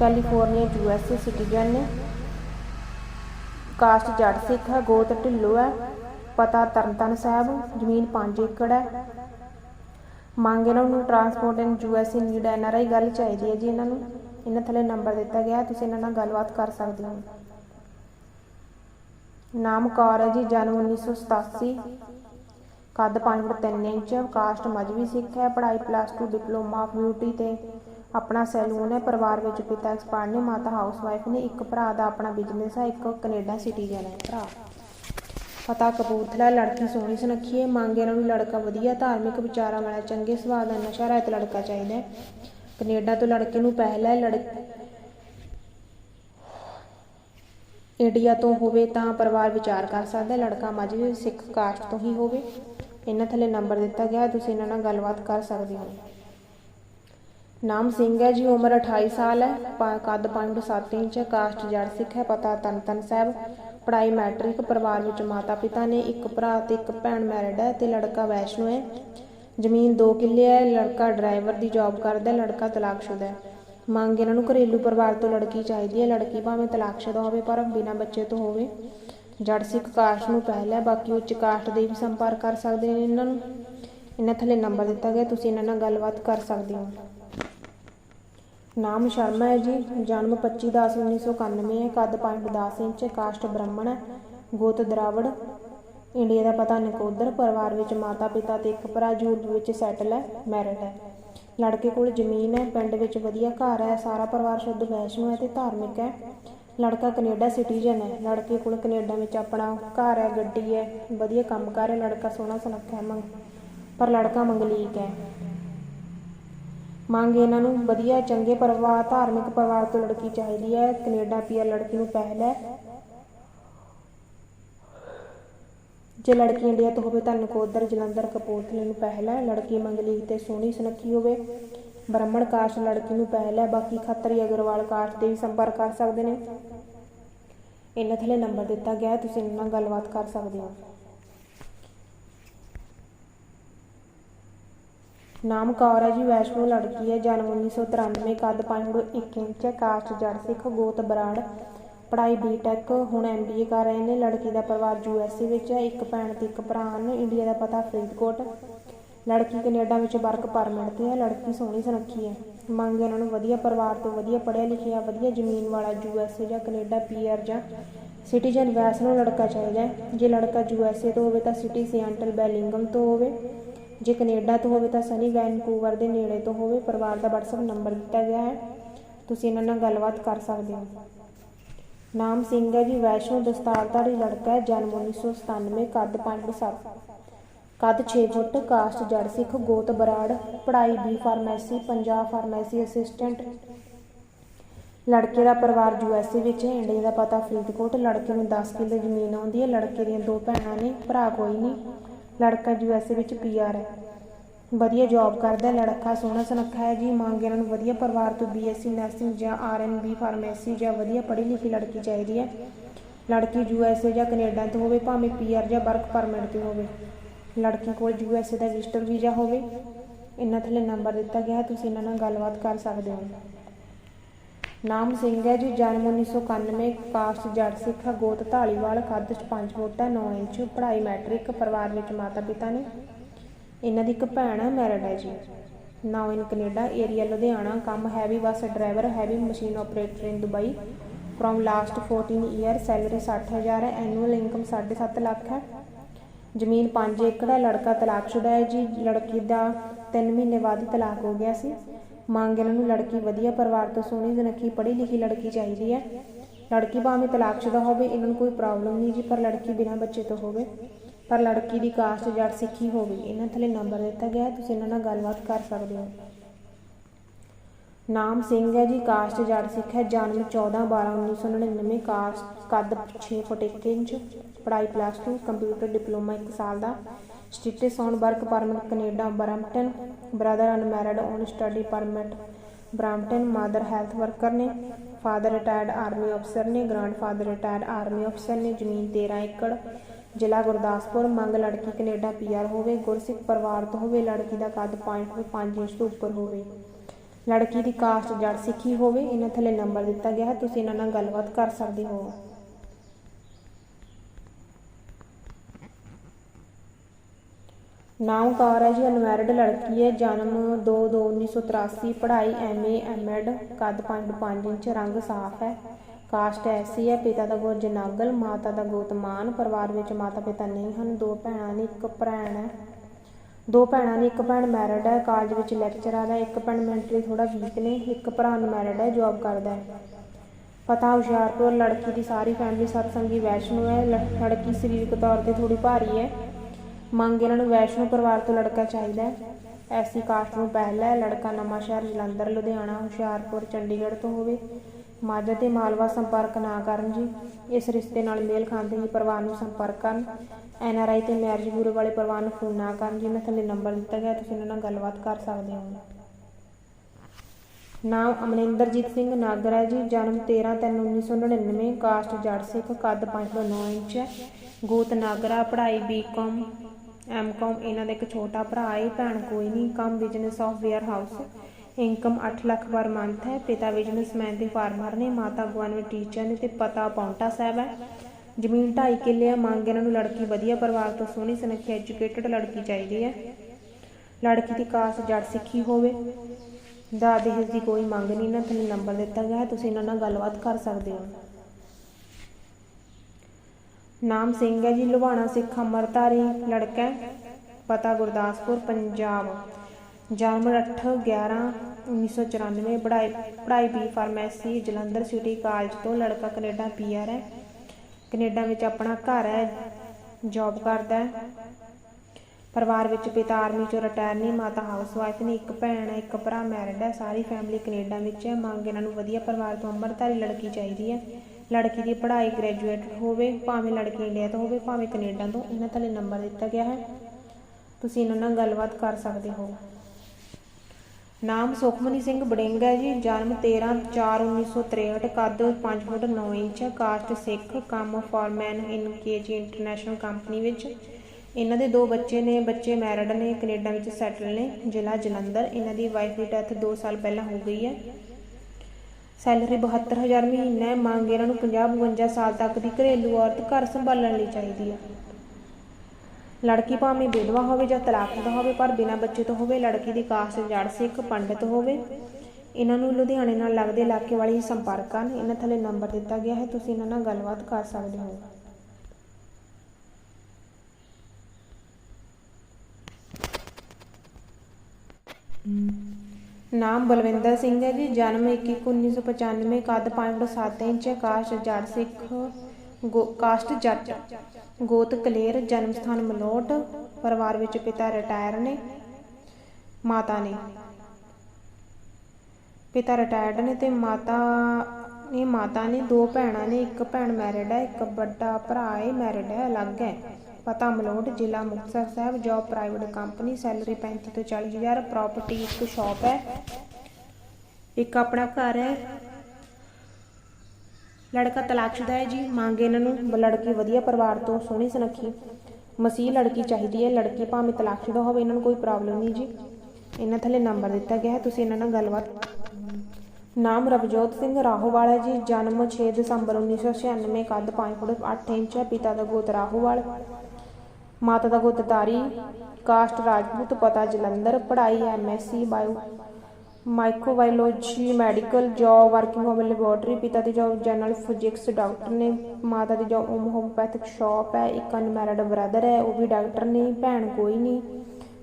Speaker 1: ਕੈਲੀਫੋਰਨੀਆ ਯੂਐਸਏ ਸਿਟੀਜ਼ਨ ਨੇ ਕਾਸਟ ਜੱਟ ਸਿੱਖ ਹੈ, ਗੋਤ ਢਿੱਲੋਂ ਹੈ, ਪਤਾ ਤਰਨਤਨ ਸਾਹਿਬ, ਜ਼ਮੀਨ 5 ਏਕੜ ਹੈ। ਮੰਗ ਇਹਨਾਂ ਨੂੰ transport in USA need NRI ਗੱਲ ਚਾਹੀਦੀ ਹੈ ਜੀ ਇਹਨਾਂ ਨੂੰ। ਇਹਨਾਂ ਥੱਲੇ ਨੰਬਰ ਦਿੱਤਾ ਗਿਆ ਤੁਸੀਂ ਇਹਨਾਂ ਨਾਲ ਗੱਲਬਾਤ ਕਰ ਸਕਦੇ ਹੋ। ਨਾਮ ਕੌਰ ਹੈ ਜੀ, ਜਨਮ 1987 ਕੱਦ 5 foot 3 inch caste Mazhabi Sikh ਹੈ, ਪੜ੍ਹਾਈ ਪਲੱਸ 2 ਡਿਪਲੋਮਾ ਆਫ ਬਿਊਟੀ ਤੇ ਆਪਣਾ ਸੈਲੂਨ ਹੈ, ਪਰਿਵਾਰ ਵਿੱਚ ਪਿਤਾ ਐਕਸਪਰਟ ਨੇ, ਮਾਤਾ ਹਾਊਸਵਾਈਫ ਨੇ, ਇੱਕ ਭਰਾ ਦਾ ਆਪਣਾ ਬਿਜ਼ਨਸ ਹੈ, ਇੱਕ ਕੈਨੇਡਾ ਸਿਟੀਜ਼ਨ ਹੈ, ਭਰਾ। ਪਤਾ ਕਪੂਰਥਲਾ ਲੜਕੀ ਸੋਹਣੀ ਸੁਨੱਖੀ ਹੈ, ਮੰਗ ਇਹਨਾਂ ਨੂੰ ਲੜਕਾ ਵਧੀਆ, ਧਾਰਮਿਕ ਵਿਚਾਰਾਂ ਵਾਲਾ, ਚੰਗੇ ਸੁਭਾਅ ਦਾ ਨਸ਼ਾ ਰਹਿਤ ਲੜਕਾ ਚਾਹੀਦਾ ਹੈ। ਕੈਨੇਡਾ ਤੋਂ ਲੜਕੇ ਨੂੰ ਪਹਿਲਾ ਲੜ ਇੰਡੀਆ ਤੋਂ ਹੋਵੇ ਤਾਂ ਪਰਿਵਾਰ ਵਿਚਾਰ ਕਰ ਸਕਦਾ ਲੜਕਾ ਮਜਬੀ ਸਿੱਖ ਕਾਸਟ ਤੋਂ ਹੀ ਹੋਵੇ। ਇਹਨਾਂ ਥੱਲੇ ਨੰਬਰ ਦਿੱਤਾ ਗਿਆ ਤੁਸੀਂ ਇਹਨਾਂ ਨਾਲ ਗੱਲਬਾਤ ਕਰ ਸਕਦੇ ਹੋ। ਨਾਮ ਸਿੰਘ ਹੈ ਜੀ, ਉਮਰ 28 ਸਾਲ ਹੈ, ਪਾ- ਕੱਦ 5.7 ਇੰਚ ਹੈ ਕਾਸਟ ਜੜ ਸਿੱਖ ਹੈ, ਪਤਾ ਤਨਤਨ ਸਾਹਿਬ। ਪੜ੍ਹਾਈ ਮੈਟ੍ਰਿਕ ਪਰਿਵਾਰ ਵਿੱਚ ਮਾਤਾ ਪਿਤਾ ਨੇ, ਇੱਕ ਭਰਾ ਤੇ ਇੱਕ ਭੈਣ ਮੈਰਿਡ ਹੈ ਤੇ ਲੜਕਾ ਵੈਸ਼ਨੂ ਹੈ। ਜ਼ਮੀਨ 2 ਕਿੱਲੇ ਹੈ, ਲੜਕਾ ਡਰਾਈਵਰ ਦੀ ਜੌਬ ਕਰਦਾ ਹੈ, ਲੜਕਾ ਤਲਾਕਸ਼ੁਦਾ ਹੈ। ਮੰਗ ਇਹਨਾਂ ਨੂੰ ਘਰੇਲੂ ਪਰਿਵਾਰ ਤੋਂ ਲੜਕੀ ਚਾਹੀਦੀ ਹੈ, ਲੜਕੀ ਭਾਵੇਂ ਤਲਾਕਸ਼ੁਦਾ ਹੋਵੇ ਪਰ ਬਿਨਾਂ ਬੱਚੇ ਤੋਂ ਹੋਵੇ। ਜੜ ਸਿੱਖ ਕਾਸਟ ਨੂੰ ਪਹਿਲ ਹੈ, ਬਾਕੀ ਉੱਚ ਕਾਸਟ ਦੇ ਵੀ ਸੰਪਰਕ ਕਰ ਸਕਦੇ ਨੇ ਇਹਨਾਂ ਨੂੰ। ਇਹਨਾਂ ਥੱਲੇ ਨੰਬਰ ਦਿੱਤਾ ਗਿਆ, ਤੁਸੀਂ ਇਹਨਾਂ ਨਾਲ ਗੱਲਬਾਤ ਕਰ ਸਕਦੇ ਹੋ। ਨਾਮ ਸ਼ਰਮਾ ਹੈ ਜੀ, ਜਨਮ 25/10/1991 ਹੈ ਕੱਦ 5-10 ਇੰਚ, ਕਾਸਟ ਬ੍ਰਾਹਮਣ ਹੈ ਗੋਤ ਦਰਾਵੜ, ਇੰਡੀਆ ਦਾ ਪਤਾ ਨਕੋਦਰ, ਪਰਿਵਾਰ ਵਿੱਚ ਮਾਤਾ ਪਿਤਾ ਤੇ ਇੱਕ ਭਰਾ ਯੂਰਪ ਵਿੱਚ ਸੈਟਲ ਹੈ ਮੈਰਿਟ ਹੈ। ਲੜਕੇ ਕੋਲ ਜ਼ਮੀਨ ਹੈ, ਪਿੰਡ ਵਿੱਚ ਵਧੀਆ ਘਰ ਹੈ, ਸਾਰਾ ਪਰਿਵਾਰ ਸ਼ੁੱਧ, ਵੈਸ਼ਨੂ ਹੈ ਤੇ ਧਾਰਮਿਕ ਹੈ। ਲੜਕਾ ਕੈਨੇਡਾ ਸਿਟੀਜ਼ਨ ਹੈ, ਲੜਕੇ ਕੋਲ ਕੈਨੇਡਾ ਵਿੱਚ ਆਪਣਾ ਘਰ ਹੈ, ਗੱਡੀ ਹੈ, ਵਧੀਆ ਕੰਮ ਕਰ ਹੈ ਲੜਕਾ ਸੋਹਣਾ ਸੁਨੱਖਾ ਹੈ ਮੰਗ, ਪਰ ਲੜਕਾ ਮੰਗਲੀਕ ਹੈ। ਮੰਗ ਇਹਨਾਂ ਨੂੰ, ਵਧੀਆ, ਚੰਗੇ ਪਰਿਵਾਰ, ਧਾਰਮਿਕ ਪਰਿਵਾਰ ਤੋਂ ਲੜਕੀ ਚਾਹੀਦੀ ਹੈ। ਕੈਨੇਡਾ ਪੀਆਰ ਲੜਕੀ ਨੂੰ ਪਹਿਲ ਹੈ। ਜੇ ਲੜਕੀ ਇੰਡੀਆ ਤੋਂ ਹੋਵੇ ਤਾਂ ਨਕੋਦਰ, ਜਲੰਧਰ, ਕਪੂਰਥਲੇ ਨੂੰ ਪਹਿਲ ਹੈ। ਲੜਕੀ ਮੰਗਲੀਕ ਤੇ ਸੋਹਣੀ ਸੁਨੱਖੀ ਹੋਵੇ। ਬ੍ਰਾਹਮਣ ਕਾਸਟ ਲੜਕੀ ਨੂੰ ਪਹਿਲ ਹੈ। ਬਾਕੀ ਖੱਤਰੀ ਅਗਰਵਾਲ ਕਾਸਟ ਦੇ ਵੀ ਸੰਪਰਕ ਕਰ ਸਕਦੇ ਨੇ। ਇਹਨਾਂ ਥੱਲੇ ਨੰਬਰ ਦਿੱਤਾ ਗਿਆ ਹੈ। ਤੁਸੀਂ ਇਹਨਾਂ ਨਾਲ ਗੱਲਬਾਤ ਕਰ ਸਕਦੇ ਹੋ। ਨਾਮ ਕੌਰ ਹੈ ਜੀ, ਵੈਸ਼ਨੂ ਲੜਕੀ ਹੈ ਜਨਮ 1993 ਕੱਦ 5 ਫੁੱਟ 1 ਇੰਚ ਕਾਸਟ ਜੱਟ ਸਿੱਖ, ਗੋਤ ਬਰਾੜ, ਪੜ੍ਹਾਈ ਬੀਟੈਕ ਹੁਣ ਐਮਬੀਏ ਕਰ ਰਹੇ ਨੇ, ਲੜਕੀ ਦਾ ਪਰਿਵਾਰ ਯੂਐਸਏ ਵਿੱਚ ਹੈ ਇੱਕ ਭੈਣ ਤੇ ਇੱਕ ਭਰਾ ਹਨ ਇੰਡੀਆ ਦਾ ਪਤਾ ਫਰੀਦਕੋਟ। ਲੜਕੀ ਕੈਨੇਡਾ ਵਿੱਚ ਵਰਕ ਪਰਮਿਟ ਤੇ ਹੈ ਲੜਕੀ ਸੋਹਣੀ ਸੁਨੱਖੀ ਹੈ ਮੰਗ ਇਹਨਾਂ ਨੂੰ ਵਧੀਆ ਪਰਿਵਾਰ ਤੋਂ ਵਧੀਆ ਪੜ੍ਹਿਆ ਲਿਖਿਆ, ਵਧੀਆ ਜ਼ਮੀਨ ਵਾਲਾ ਯੂਐਸਏ ਜਾਂ ਕੈਨੇਡਾ ਪੀਆਰ ਜਾਂ ਸਿਟੀਜ਼ਨ ਵੈਸਨੋ ਲੜਕਾ ਚਾਹੀਦਾ ਹੈ। ਜੇ ਲੜਕਾ ਯੂਐਸਏ ਤੋਂ ਹੋਵੇ ਤਾਂ ਸਿਟੀ ਸੀਐਂਟਲ ਬੈਲਿੰਗਮ ਤੋਂ ਹੋਵੇ। ਜੇ ਕੈਨੇਡਾ ਤੋਂ ਹੋਵੇ ਤਾਂ ਸਨੀ ਵੈਨਕੂਵਰ ਦੇ ਨੇੜੇ ਤੋਂ ਹੋਵੇ, ਪਰਿਵਾਰ ਦਾ WhatsApp ਨੰਬਰ ਦਿੱਤਾ ਗਿਆ ਹੈ। ਤੁਸੀਂ ਇਹਨਾਂ ਨਾਲ ਗੱਲਬਾਤ ਕਰ ਸਕਦੇ ਹੋ। ਨਾਮ ਸਿੰਘ ਹੈ ਜੀ, ਵੈਸ਼ਨੋ ਦਸਤਾਰਧਾਰੀ ਲੜਕਾ ਹੈ, ਜਨਮ 1997 ਕੱਦ 5 ਫੁੱਟ 7 ਕੱਦ 6 ਫੁੱਟ ਕਾਸਟ ਜੜ ਸਿੱਖ, ਗੋਤ ਬਰਾੜ, ਪੜ੍ਹਾਈ B pharmacy Punjab pharmacy assistant ਲੜਕੇ ਦਾ ਪਰਿਵਾਰ ਯੂਐਸਏ ਵਿੱਚ ਹੈ, ਇੰਡੀਆ ਦਾ ਪਤਾ ਫਰੀਦਕੋਟ। ਲੜਕੇ ਨੂੰ 10 ਕਿੱਲੇ ਜ਼ਮੀਨ ਆਉਂਦੀ ਹੈ, ਲੜਕੇ ਦੀਆਂ ਦੋ ਭੈਣਾਂ ਨੇ, ਭਰਾ ਕੋਈ ਨਹੀਂ। ਲੜਕਾ ਯੂਐਸਏ ਵਿੱਚ ਪੀਆਰ ਹੈ। ਵਧੀਆ ਜੌਬ ਕਰਦਾ ਹੈ, ਲੜਕਾ ਸੋਹਣਾ ਸੁਨੱਖਾ ਹੈ ਜੀ ਮੰਗ ਇਹਨਾਂ ਨੂੰ ਵਧੀਆ ਪਰਿਵਾਰ ਤੋਂ ਬੀਐਸਸੀ ਨਰਸਿੰਗ ਜਾਂ ਆਰਐਨਬੀ ਫਾਰਮੇਸੀ ਜਾਂ ਵਧੀਆ ਪੜ੍ਹੀ ਲਿਖੀ ਲੜਕੀ ਚਾਹੀਦੀ ਹੈ। ਲੜਕੀ ਯੂਐਸਏ ਜਾਂ ਕੈਨੇਡਾ ਤੋਂ ਹੋਵੇ ਭਾਵੇਂ ਪੀਆਰ ਜਾਂ ਵਰਕ ਪਰਮਿਟ ਤੇ ਹੋਵੇ। ਲੜਕੀ ਕੋਲ ਯੂਐਸਏ ਦਾ ਵਿਜ਼ਟਰ ਵੀਜ਼ਾ ਹੋਵੇ। ਇਹਨਾਂ ਥੱਲੇ ਨੰਬਰ ਦਿੱਤਾ ਗਿਆ ਹੈ ਤੁਸੀਂ ਇਹਨਾਂ ਨਾਲ ਗੱਲਬਾਤ ਕਰ ਸਕਦੇ ਹੋ। ਨਾਮ ਸਿੰਘ ਹੈ ਜੀ ਜਨਮ 1991 ਕਾਸਟ ਜੱਟ ਸਿੱਖ ਹੈ, ਗੋਤ ਢਾਲੀਵਾਲ ਕੱਦ 5 ਫੁੱਟ ਹੈ 9 ਇੰਚ ਪੜ੍ਹਾਈ ਮੈਟ੍ਰਿਕ ਪਰਿਵਾਰ ਵਿੱਚ ਮਾਤਾ ਪਿਤਾ ਨੇ। ਇਹਨਾਂ ਦੀ ਇੱਕ ਭੈਣ ਹੈ ਮੈਰਿਡ ਹੈ ਜੀ। Now in Canada area Ludhiana ਕੰਮ heavy bus driver heavy machine operator in Dubai. From last 14 year salary 60000 ਹੈ ਐਨੂਅਲ ਇਨਕਮ 7.5 ਲੱਖ ਹੈ। ਜ਼ਮੀਨ 5 ਏਕੜ ਹੈ ਲੜਕਾ ਤਲਾਕਸ਼ੁਦਾ ਹੈ ਜੀ ਲੜਕੀ ਦਾ 3 ਮਹੀਨੇ ਬਾਅਦ ਤਲਾਕ ਹੋ ਗਿਆ ਸੀ। ਮੰਗ ਇਹਨਾਂ ਨੂੰ ਲੜਕੀ ਵਧੀਆ ਪਰਿਵਾਰ ਤੋਂ ਸੋਹਣੀ, ਸੁਨੱਖੀ ਪੜ੍ਹੀ ਲਿਖੀ ਲੜਕੀ ਚਾਹੀਦੀ ਹੈ। ਲੜਕੀ ਭਾਵੇਂ ਤਲਾਕਸ਼ੁਦਾ ਹੋਵੇ, ਇਹਨਾਂ ਨੂੰ ਕੋਈ ਪ੍ਰੋਬਲਮ ਨਹੀਂ ਜੀ, ਪਰ ਲੜਕੀ ਬਿਨਾਂ ਬੱਚੇ ਤੋਂ ਹੋਵੇ। ਪਰ ਲੜਕੀ ਦੀ ਕਾਸਟ ਜੜ ਸਿੱਖੀ ਹੋਵੇ, ਇਹਨਾਂ ਥੱਲੇ ਨੰਬਰ ਦਿੱਤਾ ਗਿਆ ਤੁਸੀਂ ਇਹਨਾਂ ਨਾਲ ਗੱਲਬਾਤ ਕਰ ਸਕਦੇ ਹੋ। ਨਾਮ ਸਿੰਘ ਹੈ ਜੀ, ਕਾਸਟ ਜੜ ਸਿੱਖ ਹੈ, ਜਨਮ 14 12 1999 ਕਾਸਟ ਕੱਦ 6 ਫੁੱਟ 1 ਇੰਚ, ਪੜ੍ਹਾਈ ਪਲੱਸ 2 ਕੰਪਿਊਟਰ ਡਿਪਲੋਮਾ 1 ਸਾਲ ਦਾ। Status on work permit, Canada, Brampton, brother unmarried on study permit. Brampton mother health worker ਨੇ, ਫਾਦਰ ਰਿਟਾਇਰਡ ਆਰਮੀ ਅਫਸਰ ਨੇ ਗ੍ਰੈਂਡਫਾਦਰ ਰਿਟਾਇਰਡ ਆਰਮੀ ਅਫਸਰ ਨੇ, ਜ਼ਮੀਨ 13 ਏਕੜ, ਜ਼ਿਲ੍ਹਾ ਗੁਰਦਾਸਪੁਰ, ਮੰਗ ਲੜਕੀ ਕੈਨੇਡਾ ਪੀਆਰ ਹੋਵੇ, ਗੁਰਸਿੱਖ ਪਰਿਵਾਰ ਤੋਂ ਹੋਵੇ, ਲੜਕੀ ਦਾ ਕੱਦ 5 ਫੁੱਟ 5 ਇੰਚ ਤੋਂ ਉੱਪਰ ਹੋਵੇ। ਲੜਕੀ ਦੀ ਕਾਸਟ ਜੜ ਸਿੱਖੀ ਹੋਵੇ, ਇਹਨਾਂ ਥੱਲੇ ਨੰਬਰ ਦਿੱਤਾ ਗਿਆ ਹੈ, ਤੁਸੀਂ ਇਹਨਾਂ ਨਾਲ ਗੱਲਬਾਤ ਕਰ ਸਕਦੇ ਹੋ। ਨਾਮ ਕੌਰ ਹੈ ਜੀ, ਅਨਮੈਰਿਡ ਲੜਕੀ ਹੈ, ਜਨਮ 2/2/1983 ਪੜ੍ਹਾਈ ਐਮਏ ਐਮਐਡ ਕੱਦ 5.5 ਇੰਚ, ਰੰਗ ਸਾਫ਼ ਹੈ। ਕਾਸਟ ਐਸੀ ਹੈ, ਪਿਤਾ ਦਾ ਗੋਤ ਜਨਾਗਲ, ਮਾਤਾ ਦਾ ਗੋਤ ਮਾਨ, ਪਰਿਵਾਰ ਵਿੱਚ ਮਾਤਾ ਪਿਤਾ ਨਹੀਂ ਹਨ, ਦੋ ਭੈਣਾਂ ਨੇ ਇੱਕ ਭੈਣ ਹੈ। ਦੋ ਭੈਣਾਂ ਨੇ ਇੱਕ ਭੈਣ ਮੈਰਿਡ ਹੈ, ਕਾਲਜ ਵਿੱਚ ਲੈਕਚਰਰ ਹੈ ਇੱਕ ਭੈਣ ਮੈਂਟਲੀ ਥੋੜਾ ਵੀਕ ਨੇ, ਇੱਕ ਭਰਾ ਅਨਮੈਰਿਡ ਹੈ, ਜੌਬ ਕਰਦਾ ਹੈ। ਪਤਾ ਹੁਸ਼ਿਆਰਪੁਰ, ਲੜਕੀ ਦੀ ਸਾਰੀ ਫੈਮਿਲੀ ਸਤਸੰਗੀ ਵੈਸ਼ਨੂ ਹੈ ਲ- ਲੜਕੀ ਸਰੀਰਕ ਤੌਰ ਤੇ ਥੋੜੀ ਭਾਰੀ ਹੈ। ਮੰਗ ਇਹਨਾਂ ਨੂੰ ਵੈਸ਼ਨੂ ਪਰਿਵਾਰ ਤੋਂ ਲੜਕਾ ਚਾਹੀਦਾ ਹੈ। ਐਸੀ ਕਾਸਟ ਨੂੰ ਪਹਿਲਾ ਹੈ। ਲੜਕਾ ਨਵਾਂ ਸ਼ਹਿਰ ਜਲੰਧਰ, ਲੁਧਿਆਣਾ, ਹੁਸ਼ਿਆਰਪੁਰ, ਚੰਡੀਗੜ੍ਹ ਤੋਂ ਹੋਵੇ। ਮਾਝਾ ਤੇ ਮਾਲਵਾ ਸੰਪਰਕ ਨਾ ਕਰਨ ਜੀ। ਇਸ ਰਿਸ਼ਤੇ ਨਾਲ ਮੇਲ ਖਾਂਦੇ ਹੀ ਪਰਿਵਾਰ ਨੂੰ ਸੰਪਰਕ ਕਰਨ। ਐਨ ਆਰ ਆਈ ਤੇ ਮੈਰਿਜ ਬਿਊਰੋ ਵਾਲੇ ਪਰਿਵਾਰ ਨੂੰ ਫੋਨ ਨਾ ਕਰਨ ਜੀ। ਮੈਂ ਥੱਲੇ ਨੰਬਰ ਦਿੱਤਾ ਗਿਆ। ਤੁਸੀਂ ਇਹਨਾਂ ਨਾਲ ਗੱਲਬਾਤ ਕਰ ਸਕਦੇ ਹੋ। ਨਾਮ ਅਮਰਿੰਦਰਜੀਤ ਸਿੰਘ ਨਾਗਰ ਹੈ ਜੀ। ਜਨਮ 13/3/1999 ਕਾਸਟ ਜੜ ਸਿੱਖ, ਕੱਦ 5.9 ਇੰਚ ਹੈ। ਗੋਤ ਨਾਗਰਾ, ਪੜ੍ਹਾਈ ਬੀਕਾਮ ਐਮਕਾਮ ਇਹਨਾਂ ਦਾ ਇੱਕ ਛੋਟਾ ਭਰਾ ਹੈ, ਭੈਣ ਕੋਈ ਨਹੀਂ, ਕੰਮ business of warehouse income 8 lakh per month ਹੈ। ਪਿਤਾ ਬਿਜ਼ਨਸਮੈਨ ਤੇ ਫਾਰਮਰ ਨੇ, ਮਾਤਾ ਗਵਰਨਮੈਂਟ ਟੀਚਰ ਨੇ ਤੇ ਪਤਾ ਪੌਂਟਾ ਸਾਹਿਬ ਹੈ। ਜ਼ਮੀਨ 2.5 ਕਿੱਲੇ ਆ, ਮੰਗ ਇਹਨਾਂ ਨੂੰ ਲੜਕੀ ਵਧੀਆ ਪਰਿਵਾਰ ਤੋਂ ਸੋਹਣੀ ਸੁਨੱਖੀ ਐਜੂਕੇਟਡ ਲੜਕੀ ਚਾਹੀਦੀ ਹੈ। ਲੜਕੀ ਦੀ ਕਾਸ ਜੜ ਸਿੱਖੀ ਹੋਵੇ। ਦਾ ਦਹੇਜ ਦੀ ਕੋਈ ਮੰਗ ਨਹੀਂ ਨਾ ਤੁਹਾਨੂੰ ਨੰਬਰ ਦਿੱਤਾ ਗਿਆ ਹੈ, ਤੁਸੀਂ ਇਹਨਾਂ ਨਾਲ ਗੱਲਬਾਤ ਕਰ ਸਕਦੇ ਹੋ। ਨਾਮ ਸਿੰਘ ਹੈ ਜੀ ਲੁਬਾਣਾ ਸਿੱਖ ਅਮਰਤਾਰੀ ਲੜਕਾ ਪਤਾ ਗੁਰਦਾਸਪੁਰ, ਪੰਜਾਬ। ਜਨਮ 8 11 1994 ਪੜ੍ਹਾਈ ਪੜ੍ਹਾਈ B pharmacy Jalandhar city college ਤੋਂ, ਲੜਕਾ ਕੈਨੇਡਾ ਪੀਆਰ ਹੈ। ਕੈਨੇਡਾ ਵਿੱਚ ਆਪਣਾ ਘਰ ਹੈ, ਜੌਬ ਕਰਦਾ ਹੈ। ਪਰਿਵਾਰ ਵਿੱਚ ਪਿਤਾ ਆਰਮੀ ਚੋਂ ਰਿਟਾਇਰ ਨੇ ਮਾਤਾ ਹਾਊਸਵਾਈਫ ਨੇ ਇੱਕ ਭੈਣ ਹੈ, ਇੱਕ ਭਰਾ ਮੈਰਿਡ ਹੈ, ਸਾਰੀ ਫੈਮਿਲੀ ਕੈਨੇਡਾ ਵਿੱਚ ਹੈ। ਮੰਗ ਇਹਨਾਂ ਨੂੰ ਵਧੀਆ ਪਰਿਵਾਰ ਤੋਂ ਅੰਮ੍ਰਿਤਧਾਰੀ ਲੜਕੀ ਚਾਹੀਦੀ ਹੈ। ਲੜਕੀ ਦੀ ਪੜ੍ਹਾਈ ਗ੍ਰੈਜੂਏਟ ਹੋਵੇ, ਭਾਵੇਂ ਲੜਕੀ ਇੰਡੀਆ ਤੋਂ ਹੋਵੇ, ਭਾਵੇਂ ਕੈਨੇਡਾ ਤੋਂ, ਇਹਨਾਂ ਥੱਲੇ ਨੰਬਰ ਦਿੱਤਾ ਗਿਆ ਹੈ। ਤੁਸੀਂ ਇਹਨਾਂ ਨਾਲ ਗੱਲਬਾਤ ਕਰ ਸਕਦੇ ਹੋ। ਨਾਮ ਸੁਖਮਨੀ ਸਿੰਘ ਬੜਿੰਗ ਹੈ ਜੀ, ਜਨਮ 13/4/1963 ਕੱਦ 5 ਫੁੱਟ 9 ਇੰਚ ਕਾਸਟ ਸਿੱਖ, ਕੰਮ foreman in KG international company ਵਿੱਚ। ਇਹਨਾਂ ਦੇ ਦੋ ਬੱਚੇ ਨੇ, ਬੱਚੇ ਮੈਰਿਡ ਨੇ, ਕੈਨੇਡਾ ਵਿੱਚ ਸੈਟਲ ਨੇ, ਜ਼ਿਲ੍ਹਾ ਜਲੰਧਰ। ਇਹਨਾਂ ਦੀ ਵਾਈਫ ਦੀ ਡੈਥ 2 ਸਾਲ ਪਹਿਲਾਂ ਹੋ ਗਈ ਹੈ। ਸੈਲਰੀ 72000 ਮਹੀਨਾ ਹੈ। ਮੰਗ ਇਹਨਾਂ ਨੂੰ 50 52 ਸਾਲ ਤੱਕ ਦੀ ਘਰੇਲੂ ਔਰਤ ਘਰ ਸੰਭਾਲਣ ਲਈ ਚਾਹੀਦੀ ਹੈ। ਲੜਕੀ ਭਾਵੇਂ ਵਿਧਵਾ ਹੋਵੇ ਜਾਂ ਤਲਾਕਸ਼ੁਦਾ ਹੋਵੇ, ਪਰ ਬਿਨਾਂ ਬੱਚੇ ਤੋਂ ਹੋਵੇ, ਲੜਕੀ ਦੀ ਕਾਸਟ ਜੜ ਸਿੱਖ ਪੰਡਿਤ ਹੋਵੇ, ਇਹਨਾਂ ਨੂੰ ਲੁਧਿਆਣੇ ਨਾਲ ਲੱਗਦੇ ਇਲਾਕੇ ਵਾਲੇ ਹੀ ਸੰਪਰਕ ਕਰਨ ਇਹਨਾਂ ਥੱਲੇ ਨੰਬਰ ਦਿੱਤਾ ਗਿਆ ਹੈ। ਤੁਸੀਂ ਇਹਨਾਂ ਨਾਲ ਗੱਲਬਾਤ ਕਰ ਸਕਦੇ ਹੋ। ਨਾਮ ਬਲਵਿੰਦਰ ਸਿੰਘ ਹੈ ਜੀ, ਜਨਮ 21/1995 ਕੱਦ 5.7 ਇੰਚ, ਕਾਸਟ ਜੱਟ ਸਿੱਖ, ਗੋ- ਕਾਸਟ ਜੱਟ, ਗੋਤ ਕਲੇਰ, ਜਨਮ ਸਥਾਨ ਮਲੋਟ, ਪਰਿਵਾਰ ਵਿੱਚ ਪਿਤਾ ਰਿਟਾਇਰ ਨੇ, ਮਾਤਾ ਨੇ। ਪਿਤਾ ਰਿਟਾਇਰਡ ਨੇ ਤੇ ਮਾਤਾ ਨੇ ਮਾਤਾ ਨੇ, ਦੋ ਭੈਣਾਂ ਨੇ, ਇੱਕ ਭੈਣ ਮੈਰਿਡ ਹੈ, ਇੱਕ ਵੱਡਾ ਭਰਾ ਹੈ ਮੈਰਿਡ ਹੈ, ਅਲੱਗ ਹੈ। ਪਤਾ ਮਲੋਟ, ਜ਼ਿਲ੍ਹਾ Muktsar Sahib job private company salary 35 ਤੋਂ 40 ਹਜ਼ਾਰ ਪ੍ਰਾਪਰਟੀ ਇੱਕ ਸ਼ਾਪ ਹੈ। ਇੱਕ ਆਪਣਾ ਘਰ ਹੈ। ਲੜਕਾ ਤਲਾਕਸ਼ੁਦਾ ਹੈ ਜੀ, ਮੰਗ ਇਹਨਾਂ ਨੂੰ ਲੜਕੀ ਵਧੀਆ ਪਰਿਵਾਰ ਤੋਂ ਸੋਹਣੀ ਸੁਨੱਖੀ। ਮਸੀਹ ਲੜਕੀ ਚਾਹੀਦੀ ਹੈ, ਲੜਕੀ ਭਾਵੇਂ ਤਲਾਕਸ਼ੁਦਾ ਹੋਵੇ, ਇਹਨਾਂ ਨੂੰ ਕੋਈ ਪ੍ਰੋਬਲਮ ਨਹੀਂ ਜੀ। ਇਹਨਾਂ ਥੱਲੇ ਨੰਬਰ ਦਿੱਤਾ ਗਿਆ ਹੈ, ਤੁਸੀਂ ਇਹਨਾਂ ਨਾਲ ਗੱਲਬਾਤ ਨਾਮ ਰਵਜੋਤ ਸਿੰਘ ਰਾਹੋਵਾਲ ਹੈ ਜੀ, ਜਨਮ 6 ਦਸੰਬਰ 1996 ਕੱਦ 5 ਫੁੱਟ 8 ਇੰਚ ਹੈ, ਪਿਤਾ ਦਾ ਗੋਤ ਰਾਹੋਵਾਲ, ਮਾਤਾ ਦਾ ਗੋਤ ਤਾਰੀ, ਕਾਸਟ ਰਾਜਪੂਤ ਪਤਾ ਜਲੰਧਰ, ਪੜ੍ਹਾਈ MSc bio, microbiology, medical, job, working home laboratory, ਪਿਤਾ ਦੀ ਜੌਬ ਜਨਰਲ ਫਿਜ਼ਿਕਸ, ਡਾਕਟਰ ਨੇ, ਮਾਤਾ ਦੀ ਜੌਬ ਹੋਮਪੈਥਿਕ ਸ਼ਾਪ ਹੈ, ਇੱਕ ਅਨਮੈਰਿਡ ਬ੍ਰਦਰ ਹੈ, ਉਹ ਵੀ ਡਾਕਟਰ ਨੇ, ਭੈਣ ਕੋਈ ਨਹੀਂ।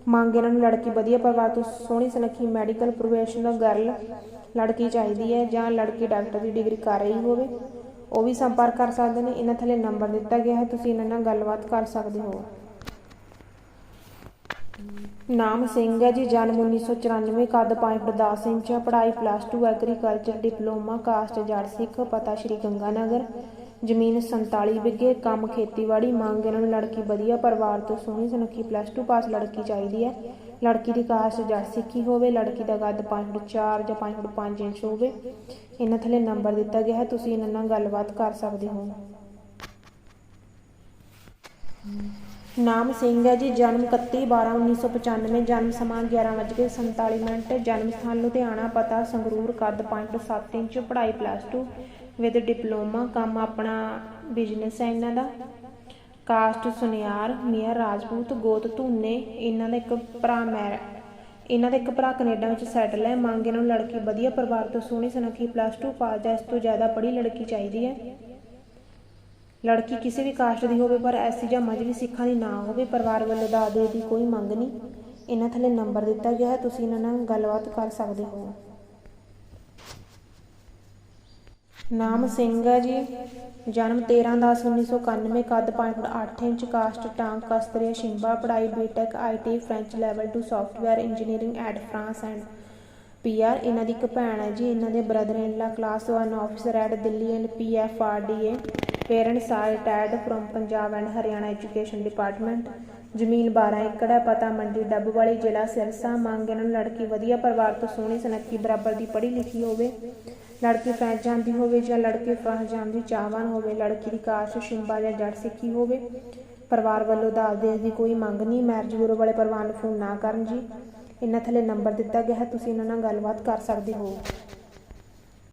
Speaker 1: ਮੰਗ ਇਹਨਾਂ ਨੂੰ, ਲੜਕੀ ਵਧੀਆ ਪਰਿਵਾਰ ਤੋਂ ਸੋਹਣੀ, ਸੁਨੱਖੀ ਮੈਡੀਕਲ ਪ੍ਰੋਫੈਸ਼ਨਲ ਗਰਲ ਲੜਕੀ ਚਾਹੀਦੀ ਹੈ ਜਾਂ ਲੜਕੀ ਡਾਕਟਰ ਦੀ ਡਿਗਰੀ ਕਰ ਰਹੀ ਹੋਵੇ, ਉਹ ਵੀ ਸੰਪਰਕ ਕਰ ਸਕਦੇ ਨੇ। ਇਹਨਾਂ ਥੱਲੇ ਨੰਬਰ ਦਿੱਤਾ ਗਿਆ ਹੈ, ਤੁਸੀਂ ਇਹਨਾਂ ਨਾਲ ਗੱਲਬਾਤ ਕਰ ਸਕਦੇ ਹੋ। ਨਾਮ ਸਿੰਘ ਹੈ ਜੀ, ਜਨਮ 1994 ਕੱਦ 5 ਫੁੱਟ 10 ਇੰਚ ਪੜ੍ਹਾਈ plus 2 agriculture diploma caste Jat Sikh, ਪਤਾ ਸ਼੍ਰੀ ਗੰਗਾ ਨਗਰ ਜ਼ਮੀਨ 47 ਵਿਗੇ ਕੰਮ ਖੇਤੀਬਾੜੀ, ਮੰਗ ਇਹਨਾਂ ਨੂੰ ਲੜਕੀ ਵਧੀਆ ਪਰਿਵਾਰ ਤੋਂ ਸੋਹਣੀ, ਸੁਨੱਖੀ ਪਲੱਸ 2 ਪਾਸ ਲੜਕੀ ਚਾਹੀਦੀ ਹੈ। ਲੜਕੀ ਦੀ ਕਾਸ਼ ਜੱਟ ਸਿੱਖੀ ਹੋਵੇ, ਲੜਕੀ ਦਾ ਕੱਦ 5 ਫੁੱਟ 4 ਜਾਂ 5 ਫੁੱਟ 5 ਇੰਚ ਹੋਵੇ, ਇਹਨਾਂ ਥੱਲੇ ਨੰਬਰ ਦਿੱਤਾ ਗਿਆ ਹੈ, ਤੁਸੀਂ ਇਹਨਾਂ ਨਾਲ ਗੱਲਬਾਤ ਕਰ ਸਕਦੇ ਹੋ। ਨਾਮ ਸਿੰਘ ਹੈ ਜੀ, ਜਨਮ 31 12 1995 ਜਨਮ ਸਮਾਂ 11:47 ਮਿੰਟ, ਜਨਮ ਸਥਾਨ ਲੁਧਿਆਣਾ, ਪਤਾ ਸੰਗਰੂਰ, ਕੱਦ 5.7 ਇੰਚ, ਪੜ੍ਹਾਈ ਪਲੱਸ 2 ਵਿਦ ਡਿਪਲੋਮਾ ਕੰਮ ਆਪਣਾ ਬਿਜ਼ਨਸ ਹੈ ਇਹਨਾਂ ਦਾ। ਕਾਸਟ ਸੁਨਿਆਰ, ਮੀਆਂ ਰਾਜਪੂਤ, ਗੋਤ ਧੂਨੇ, ਇਹਨਾਂ ਦਾ ਇੱਕ ਭਰਾ ਮੈਰ ਇਹਨਾਂ ਦਾ ਇੱਕ ਭਰਾ ਕੈਨੇਡਾ ਵਿੱਚ ਸੈਟਲ ਹੈ। ਮੰਗ ਇਹਨਾਂ ਨੂੰ ਲੜਕੀ ਵਧੀਆ ਪਰਿਵਾਰ ਤੋਂ ਸੋਹਣੀ ਸੁਨੱਖੀ ਪਲੱਸ 2 ਪਾਸ ਜਾਂ ਇਸ ਤੋਂ ਜ਼ਿਆਦਾ ਪੜ੍ਹੀ ਲੜਕੀ ਚਾਹੀਦੀ ਹੈ। ਲੜਕੀ ਕਿਸੇ ਵੀ ਕਾਸਟ ਦੀ ਹੋਵੇ, ਪਰ ਐਸੀ ਜਾਂ ਮਜ਼੍ਹਬੀ ਸਿੱਖਾਂ ਦੀ ਨਾ ਹੋਵੇ, ਪਰਿਵਾਰ ਵੱਲੋਂ ਦਾਦੇ ਦੀ ਕੋਈ ਮੰਗ ਨਹੀਂ। ਇਹਨਾਂ ਥੱਲੇ ਨੰਬਰ ਦਿੱਤਾ ਗਿਆ ਹੈ, ਤੁਸੀਂ ਇਹਨਾਂ ਨਾਲ ਗੱਲਬਾਤ ਕਰ ਸਕਦੇ ਹੋ। ਨਾਮ ਸਿੰਘ ਹੈ ਜੀ। ਜਨਮ 13/10/1991 ਕੱਦ 5 foot 8 inch caste Tank Kshatriya, Chhimba, ਪੜ੍ਹਾਈ BTech IT French level 2 software engineering at France and PR ਇਹਨਾਂ ਦੀ ਇੱਕ ਭੈਣ ਹੈ ਜੀ। ਇਹਨਾਂ ਦੇ brother in law class 1 officer at Delhi and PFRDA parents are retired from Punjab and Haryana education department ਜ਼ਮੀਨ 12 ਏਕੜ ਹੈ, ਪਤਾ ਮੰਡੀ ਡੱਬ ਵਾਲੀ ਜ਼ਿਲ੍ਹਾ ਸਿਰਸਾ। ਮੰਗ ਇਹਨਾਂ ਨੂੰ ਲੜਕੀ ਵਧੀਆ ਪਰਿਵਾਰ ਤੋਂ ਸੋਹਣੀ, ਸੁਨੱਖੀ, ਬਰਾਬਰ ਦੀ ਪੜ੍ਹੀ ਲਿਖੀ ਹੋਵੇ। ਲੜਕੀ ਫਰੈਂਚ ਜਾਂਦੀ ਹੋਵੇ ਜਾਂ ਲੜਕੀ ਫਰਾਂਸ ਜਾਣ ਦੀ ਚਾਹਵਾਨ ਹੋਵੇ, ਲੜਕੀ ਦੀ ਕਾਸ਼ ਸ਼ਿੰਬਾ ਜਾਂ ਜੜ ਸਿੱਖੀ ਹੋਵੇ, ਪਰਿਵਾਰ ਵੱਲੋਂ ਦਾਜ ਦੇਣ ਦੀ ਕੋਈ ਮੰਗ ਨਹੀਂ ਮੈਰਿਜ ਬਿਊਰੋ ਵਾਲੇ ਪਰਿਵਾਰ ਨੂੰ ਫੋਨ ਨਾ ਕਰਨ ਜੀ। ਇਹਨਾਂ ਥੱਲੇ ਨੰਬਰ ਦਿੱਤਾ ਗਿਆ ਹੈ, ਤੁਸੀਂ ਇਹਨਾਂ ਨਾਲ ਗੱਲਬਾਤ ਕਰ ਸਕਦੇ ਹੋ।